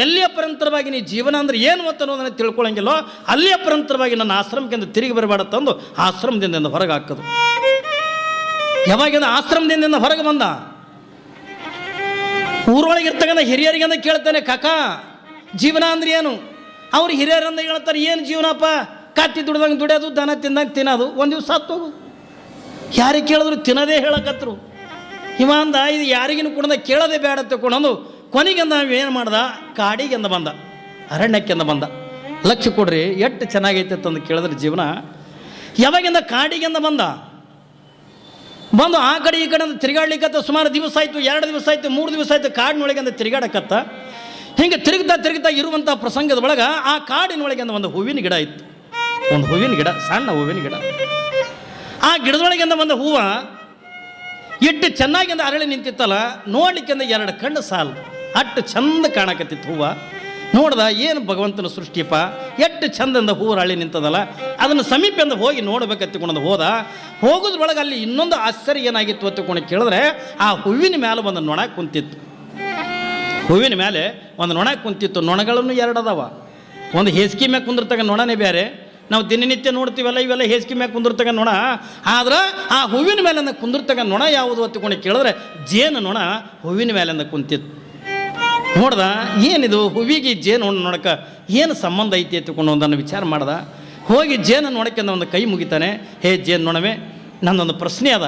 S1: ಎಲ್ಲಿಯ ಪರಂತರವಾಗಿ ನೀ ಜೀವನ ಅಂದ್ರೆ ಏನು ಅಂತ ಅನ್ನೋದನ್ನು ತಿಳ್ಕೊಳಂಗಿಲ್ಲೋ, ಅಲ್ಲಿಯ ಪರಂತರವಾಗಿ ನನ್ನ ಆಶ್ರಮಕ್ಕಿಂತ ತಿರುಗಿ ಬರಬಾರ್ದು ತಂದು ಆಶ್ರಮದಿಂದ ಹೊರಗೆ ಹಾಕೋದು. ಯಾವಾಗಿಂದ ಆಶ್ರಮದಿಂದ ಹೊರಗೆ ಬಂದ? ಊರೊಳಗೆ ಇರ್ತಕ್ಕಂಥ ಹಿರಿಯರಿಗಂದ ಕೇಳ್ತಾನೆ, ಕಾಕ, ಜೀವನ ಅಂದ್ರೆ ಏನು? ಅವ್ರು ಹಿರಿಯರಂದ ಹೇಳ್ತಾರೆ, ಏನು ಜೀವನಪ್ಪ? ಕತ್ತಿ ದುಡ್ದಂಗೆ ದುಡಿಯೋದು, ದನ ತಿಂದಂಗೆ ತಿನ್ನೋದು, ಒಂದು ದಿವಸ ಸತ್ತೋಗು ಯಾರಿಗೆ ಕೇಳಿದ್ರು ತಿನ್ನೋದೇ ಹೇಳಕತ್ರು. ಹಿಮಾಂದ ಇದು ಯಾರಿಗಿನ ಕುಡ್ದ ಕೇಳೋದೇ ಬೇಡ ತಗೊಂಡು ಕೊನೆಗೆಂದ ಏನು ಮಾಡ್ದ? ಕಾಡಿಗೆಂದ ಬಂದ, ಅರಣ್ಯಕ್ಕೆಂದ ಬಂದ. ಲಕ್ಷ ಕೊಡ್ರಿ, ಎಷ್ಟು ಚೆನ್ನಾಗೈತೆ ಅಂತ ಕೇಳಿದ್ರೆ ಜೀವನ. ಯಾವಾಗಿಂದ ಕಾಡಿಗೆಂದ ಬಂದ? ಬಂದು ಆ ಕಡೆ ಈ ಕಡೆ ತಿರುಗಾಡ್ಲಿಕ್ಕತ್ತ ಸುಮಾರು ದಿವಸ ಆಯಿತು, ಎರಡು ದಿವಸ ಆಯಿತು, ಮೂರು ದಿವಸ ಆಯಿತು ಕಾಡಿನೊಳಗೆ ಅಂತ ತಿರುಗಾಡಕತ್ತ. ಹಿಂಗೆ ತಿರುಗ್ತಾ ತಿರುಗ್ತಾ ಇರುವಂಥ ಪ್ರಸಂಗದ ಒಳಗೆ ಆ ಕಾಡಿನೊಳಗೆ ಒಂದು ಹೂವಿನ ಗಿಡ ಇತ್ತು. ಒಂದು ಹೂವಿನ ಗಿಡ, ಸಣ್ಣ ಹೂವಿನ ಗಿಡ. ಆ ಗಿಡದೊಳಗಿಂದ ಒಂದು ಹೂವ ಇಟ್ಟು ಚೆನ್ನಾಗಿಂದ ಅರಳಿ ನಿಂತಿತ್ತಲ್ಲ, ನೋಡ್ಲಿಕ್ಕಿಂದ ಎರಡು ಕಣ್ಣು ಸಾಲು. ಅಷ್ಟು ಚಂದ ಕಾಣಕತ್ತಿತ್ತು ಹೂವ. ನೋಡ್ದ ಏನು ಭಗವಂತನ ಸೃಷ್ಟಿಯಪ್ಪ? ಎಷ್ಟು ಚಂದಂದ ಹೂವು ಅರಳಿ ನಿಂತದಲ್ಲ. ಅದನ್ನು ಸಮೀಪದಿಂದ ಹೋಗಿ ನೋಡ್ಬೇಕತ್ತಿಕೊಂಡು ಹೋದ. ಹೋಗೋದ್ರೊಳಗೆ ಅಲ್ಲಿ ಇನ್ನೊಂದು ಆಶ್ಚರ್ಯ ಏನಾಗಿತ್ತು ಅತ್ತಿಕೊಂಡು ಕೇಳಿದ್ರೆ, ಆ ಹೂವಿನ ಮೇಲೆ ಒಂದು ನೊಣ ಕುಂತಿತ್ತು. ಹೂವಿನ ಮೇಲೆ ಒಂದು ನೊಣ ಕುಂತಿತ್ತು. ನೊಣಗಳನ್ನು ಎರಡು ಅದಾವ. ಒಂದು ಹೇಸಿಗೆ ಮೇಲೆ ಕುಂದಿರ್ತಕ್ಕ ನೊಣನೇ ಬೇರೆ. ನಾವು ದಿನನಿತ್ಯ ನೋಡ್ತೀವಲ್ಲ, ಇವೆಲ್ಲ ಹೇಸಿಗೆ ಮ್ಯಾಗ ಕುಂದಿರ್ತಕ್ಕ ನೋಣ ಆದ್ರೆ ಆ ಹೂವಿನ ಮೇಲಿಂದ ಕುಂದಿರ್ತಕ್ಕ ನೊಣ ಯಾವುದು ಅತ್ತಕೊಂಡು ಕೇಳಿದ್ರೆ, ಜೇನು ನೊಣ ಹೂವಿನ ಮೇಲಿಂದ ಕುಂತಿತ್ತು. ನೋಡ್ದ, ಏನಿದು ಹೂವಿಗೆ ಜೇನು ನೋಡಕ ಏನು ಸಂಬಂಧ ಐತಿ ಎತ್ತುಕೊಂಡು ಒಂದನ್ನು ವಿಚಾರ ಮಾಡ್ದ. ಹೋಗಿ ಜೇನು ನೋಡಕ್ಕೆ ಒಂದು ಕೈ ಮುಗಿತಾನೆ, ಹೇ ಜೇನು ನೋಣವೆ ನನ್ನೊಂದು ಪ್ರಶ್ನೆ ಅದ.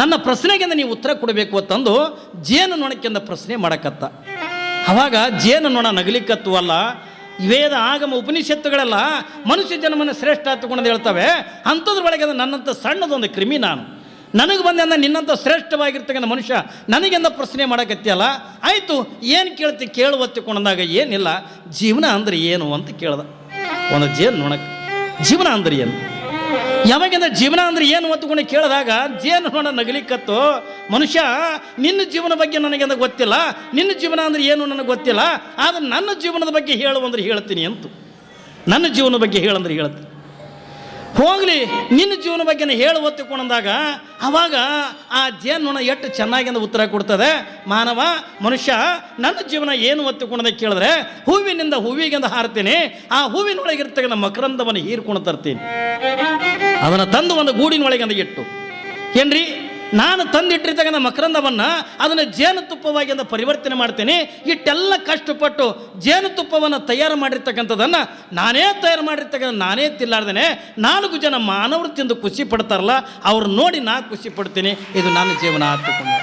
S1: ನನ್ನ ಪ್ರಶ್ನೆಗೆ ನೀವು ಉತ್ತರ ಕೊಡಬೇಕು ಅಂತಂದು ಜೇನು ನೊಣಕ್ಕಿಂದ ಪ್ರಶ್ನೆ ಮಾಡಕತ್ತ. ಅವಾಗ ಜೇನು ನೊಣ ನಗಲಿಕ್ಕತ್ತು ಅಲ್ಲ ವೇದ, ಆಗಮ, ಉಪನಿಷತ್ತುಗಳೆಲ್ಲ ಮನುಷ್ಯ ಜನ್ಮನ ಶ್ರೇಷ್ಠ ಹತ್ತುಕೊಂಡು ಹೇಳ್ತವೆ. ಅಂಥದ್ರೊಳಗೆ ಅದು ನನ್ನಂಥ ಸಣ್ಣದೊಂದು ಕ್ರಿಮಿ ನಾನು. ನನಗೆ ಬಂದೆ ನಿನ್ನಂಥ ಶ್ರೇಷ್ಠವಾಗಿರ್ತಕ್ಕಂಥ ಮನುಷ್ಯ ನನಗೆಂದ ಪ್ರಶ್ನೆ ಮಾಡಕತ್ತಿಯಲ್ಲ? ಆಯಿತು, ಏನು ಕೇಳ್ತಿ? ಕೇಳುವತ್ತಿಕೊಂಡಾಗ ಏನಿಲ್ಲ. ಜೀವನ ಅಂದ್ರೆ ಏನು ಅಂತ ಕೇಳ್ದ. ಒಂದು ಜೇನು ನೋಡಕ್ಕೆ. ಜೀವನ ಅಂದ್ರೆ ಏನು? ಯಾವಾಗಿಂದ ಜೀವನ ಅಂದ್ರೆ ಏನು ಒತ್ತುಕೊಂಡು ಕೇಳಿದಾಗ, ಜೇನು ನೋಡ ನಗಲಿಕ್ಕತ್ತು ಮನುಷ್ಯ, ನಿನ್ನ ಜೀವನ ಬಗ್ಗೆ ನನಗೆಂದ ಗೊತ್ತಿಲ್ಲ, ನಿನ್ನ ಜೀವನ ಅಂದ್ರೆ ಏನು ನನಗೆ ಗೊತ್ತಿಲ್ಲ, ಆದ್ರೆ ನನ್ನ ಜೀವನದ ಬಗ್ಗೆ ಹೇಳು ಅಂದ್ರೆ ಹೇಳ್ತೀನಿ ಅಂತು. ನನ್ನ ಜೀವನದ ಬಗ್ಗೆ ಹೇಳಂದ್ರೆ ಹೇಳ್ತೀನಿ. ಹೋಗಲಿ, ನಿನ್ನ ಜೀವನ ಬಗ್ಗೆ ಹೇಳು ಒತ್ತಿಕೊಂಡಂದಾಗ ಅವಾಗ ಆ ಜೇನುನೊಣ ಎಷ್ಟು ಚೆನ್ನಾಗಿಂದ ಉತ್ತರ ಕೊಡ್ತದೆ. ಮಾನವ, ಮನುಷ್ಯ, ನನ್ನ ಜೀವನ ಏನು ಒತ್ತಿಕೊಂಡದ ಕೇಳಿದ್ರೆ, ಹೂವಿನಿಂದ ಹೂವಿಗಿಂದ ಹಾರ್ತೀನಿ, ಆ ಹೂವಿನೊಳಗಿರ್ತಕ್ಕಂಥ ಮಕರಂದವನ್ನು ಹೀರ್ಕೊಂಡು ತರ್ತೀನಿ. ಅದನ್ನು ತಂದು ಒಂದು ಗೂಡಿನೊಳಗಿಂದ ಇಟ್ಟು. ಏನ್ರಿ? ನಾನು ತಂದಿಟ್ಟಿರ್ತಕ್ಕಂಥ ಮಕರಂದವನ್ನು ಅದನ್ನು ಜೇನುತುಪ್ಪವಾಗಿ ಅಂತ ಪರಿವರ್ತನೆ ಮಾಡ್ತೀನಿ. ಇಟ್ಟೆಲ್ಲ ಕಷ್ಟಪಟ್ಟು ಜೇನುತುಪ್ಪವನ್ನು ತಯಾರು ಮಾಡಿರ್ತಕ್ಕಂಥದ್ದನ್ನು ನಾನೇ ತಯಾರು ಮಾಡಿರ್ತಕ್ಕಂಥ ನಾನೇ ತಿಲ್ಲಾಡ್ದೇನೆ ನಾಲ್ಕು ಜನ ಮಾನವರು ತಿಂದು ಖುಷಿ ಪಡ್ತಾರಲ್ಲ, ಅವ್ರು ನೋಡಿ ನಾ ಖುಷಿ ಪಡ್ತೀನಿ. ಇದು ನನ್ನ ಜೀವನ ಹತ್ತುಕೊಂಡು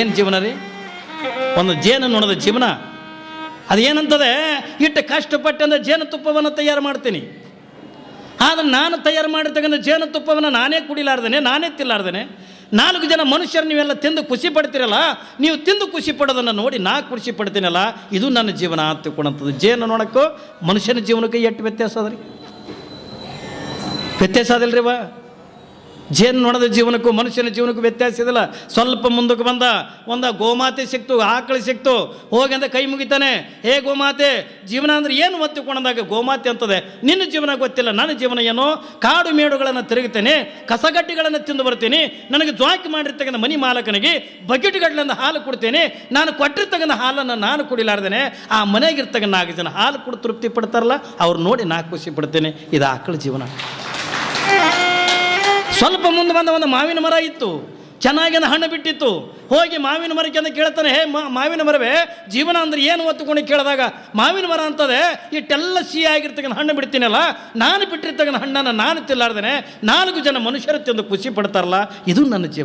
S1: ಏನು ಜೀವನ ರೀ? ಒಂದು ಜೇನು ನೋಡೋದ ಜೀವನ. ಅದೇನಂತದೆ ಇಟ್ಟು ಕಷ್ಟಪಟ್ಟಂದ್ರೆ ಜೇನುತುಪ್ಪವನ್ನು ತಯಾರು ಮಾಡ್ತೀನಿ. ಆದ್ರೆ ನಾನು ತಯಾರು ಮಾಡಿರ್ತಕ್ಕಂಥ ಜೇನುತುಪ್ಪವನ್ನು ನಾನೇ ಕುಡಿಲಾರ್ದೇನೆ, ನಾನೇ ತಿಲ್ಲಾರ್ದೇನೆ ನಾಲ್ಕು ಜನ ಮನುಷ್ಯರು ನೀವೆಲ್ಲ ತಿಂದು ಖುಷಿ ಪಡ್ತೀರಲ್ಲ, ನೀವು ತಿಂದು ಖುಷಿ ಪಡೋದನ್ನು ನೋಡಿ ನಾ ಖುಷಿ ಪಡ್ತೀನಲ್ಲ, ಇದು ನನ್ನ ಜೀವನ ತಿಳ್ಕೊಳಂಥದ್ದು ಜೇನು ನೋಡೋಕ್ಕೂ ಮನುಷ್ಯನ ಜೀವನಕ್ಕೆ ಎಷ್ಟು ವ್ಯತ್ಯಾಸ ಅದ ರೀ ವ್ಯತ್ಯಾಸ ರೀ ವಾ ಜೇನು ನೋಡದ ಜೀವನಕ್ಕೂ, ಮನುಷ್ಯನ ಜೀವನಕ್ಕೂ ವ್ಯತ್ಯಾಸ ಇದಲ್ಲ. ಸ್ವಲ್ಪ ಮುಂದಕ್ಕೆ ಬಂದ, ಒಂದು ಗೋಮಾತೆ ಸಿಕ್ತು, ಆಕಳು ಸಿಕ್ತು ಹೋಗಂದ ಕೈ ಮುಗಿತಾನೆ. ಹೇ ಗೋಮಾತೆ, ಜೀವನ ಅಂದ್ರೆ ಏನು ಒತ್ತಿಕೊಂಡಾಗ ಗೋಮಾತೆ ಅಂತದೆ? ನಿನ್ನ ಜೀವನ ಗೊತ್ತಿಲ್ಲ, ನನ್ನ ಜೀವನ ಏನೋ? ಕಾಡು ಮೇಡುಗಳನ್ನು ತಿರುಗುತ್ತೇನೆ ಕಸಗಡ್ಡಿಗಳನ್ನು ತಿಂದು ಬರ್ತೀನಿ, ನನಗೆ ಜ್ವಾಕಿ ಮಾಡಿರ್ತಕ್ಕಂಥ ಮನಿ ಮಾಲಕನಿಗೆ ಬಕೆಟ್ಗಳಿಂದ ಹಾಲು ಕೊಡ್ತೇನೆ, ನಾನು ಕೊಟ್ಟಿರ್ತಕ್ಕಂಥ ಹಾಲನ್ನು ನಾನು ಕುಡಿಲಾರ್ದೇನೆ, ಆ ಮನೆಗಿರ್ತಕ್ಕಂಥ ನಾಲ್ಕು ಜನ ಹಾಲು ಕೊಡು ತೃಪ್ತಿ ಪಡ್ತಾರಲ್ಲ, ಅವ್ರು ನೋಡಿ ನಾ ಖುಷಿ ಪಡ್ತೇನೆ, ಇದು ಆಕಳ ಜೀವನ. ಸ್ವಲ್ಪ ಮುಂದೆ ಬಂದ ಒಂದು ಮಾವಿನ ಮರ ಇತ್ತು. ಚೆನ್ನಾಗಿನ ಹಣ್ಣು ಬಿಟ್ಟಿತ್ತು. ಹೋಗಿ ಮಾವಿನ ಮರಕ್ಕೆ ಅಂತ ಕೇಳ್ತಾನೆ, ಹೇ ಮಾವಿನ ಮರವೇ, ಜೀವನ ಅಂದ್ರೆ ಏನು ಒತ್ತುಕೊಂಡು ಕೇಳಿದಾಗ, ಮಾವಿನ ಮರ ಅಂತದೆ, ಇಟ್ಟೆಲ್ಲ ಸಿಹಿ ಆಗಿರ್ತಕ್ಕಂಥ ಹಣ್ಣು ಬಿಡ್ತೀನಲ್ಲ, ನಾನು ಬಿಟ್ಟಿರ್ತಕ್ಕಂಥ ಹಣ್ಣನ್ನು ನಾನು ತಿಲ್ಲಾರ್ದೇನೆ, ನಾಲ್ಕು ಜನ ಮನುಷ್ಯರು ತಿಂದು ಖುಷಿ ಪಡ್ತಾರಲ್ಲ, ಇದು ನನ್ನ ಜೀವ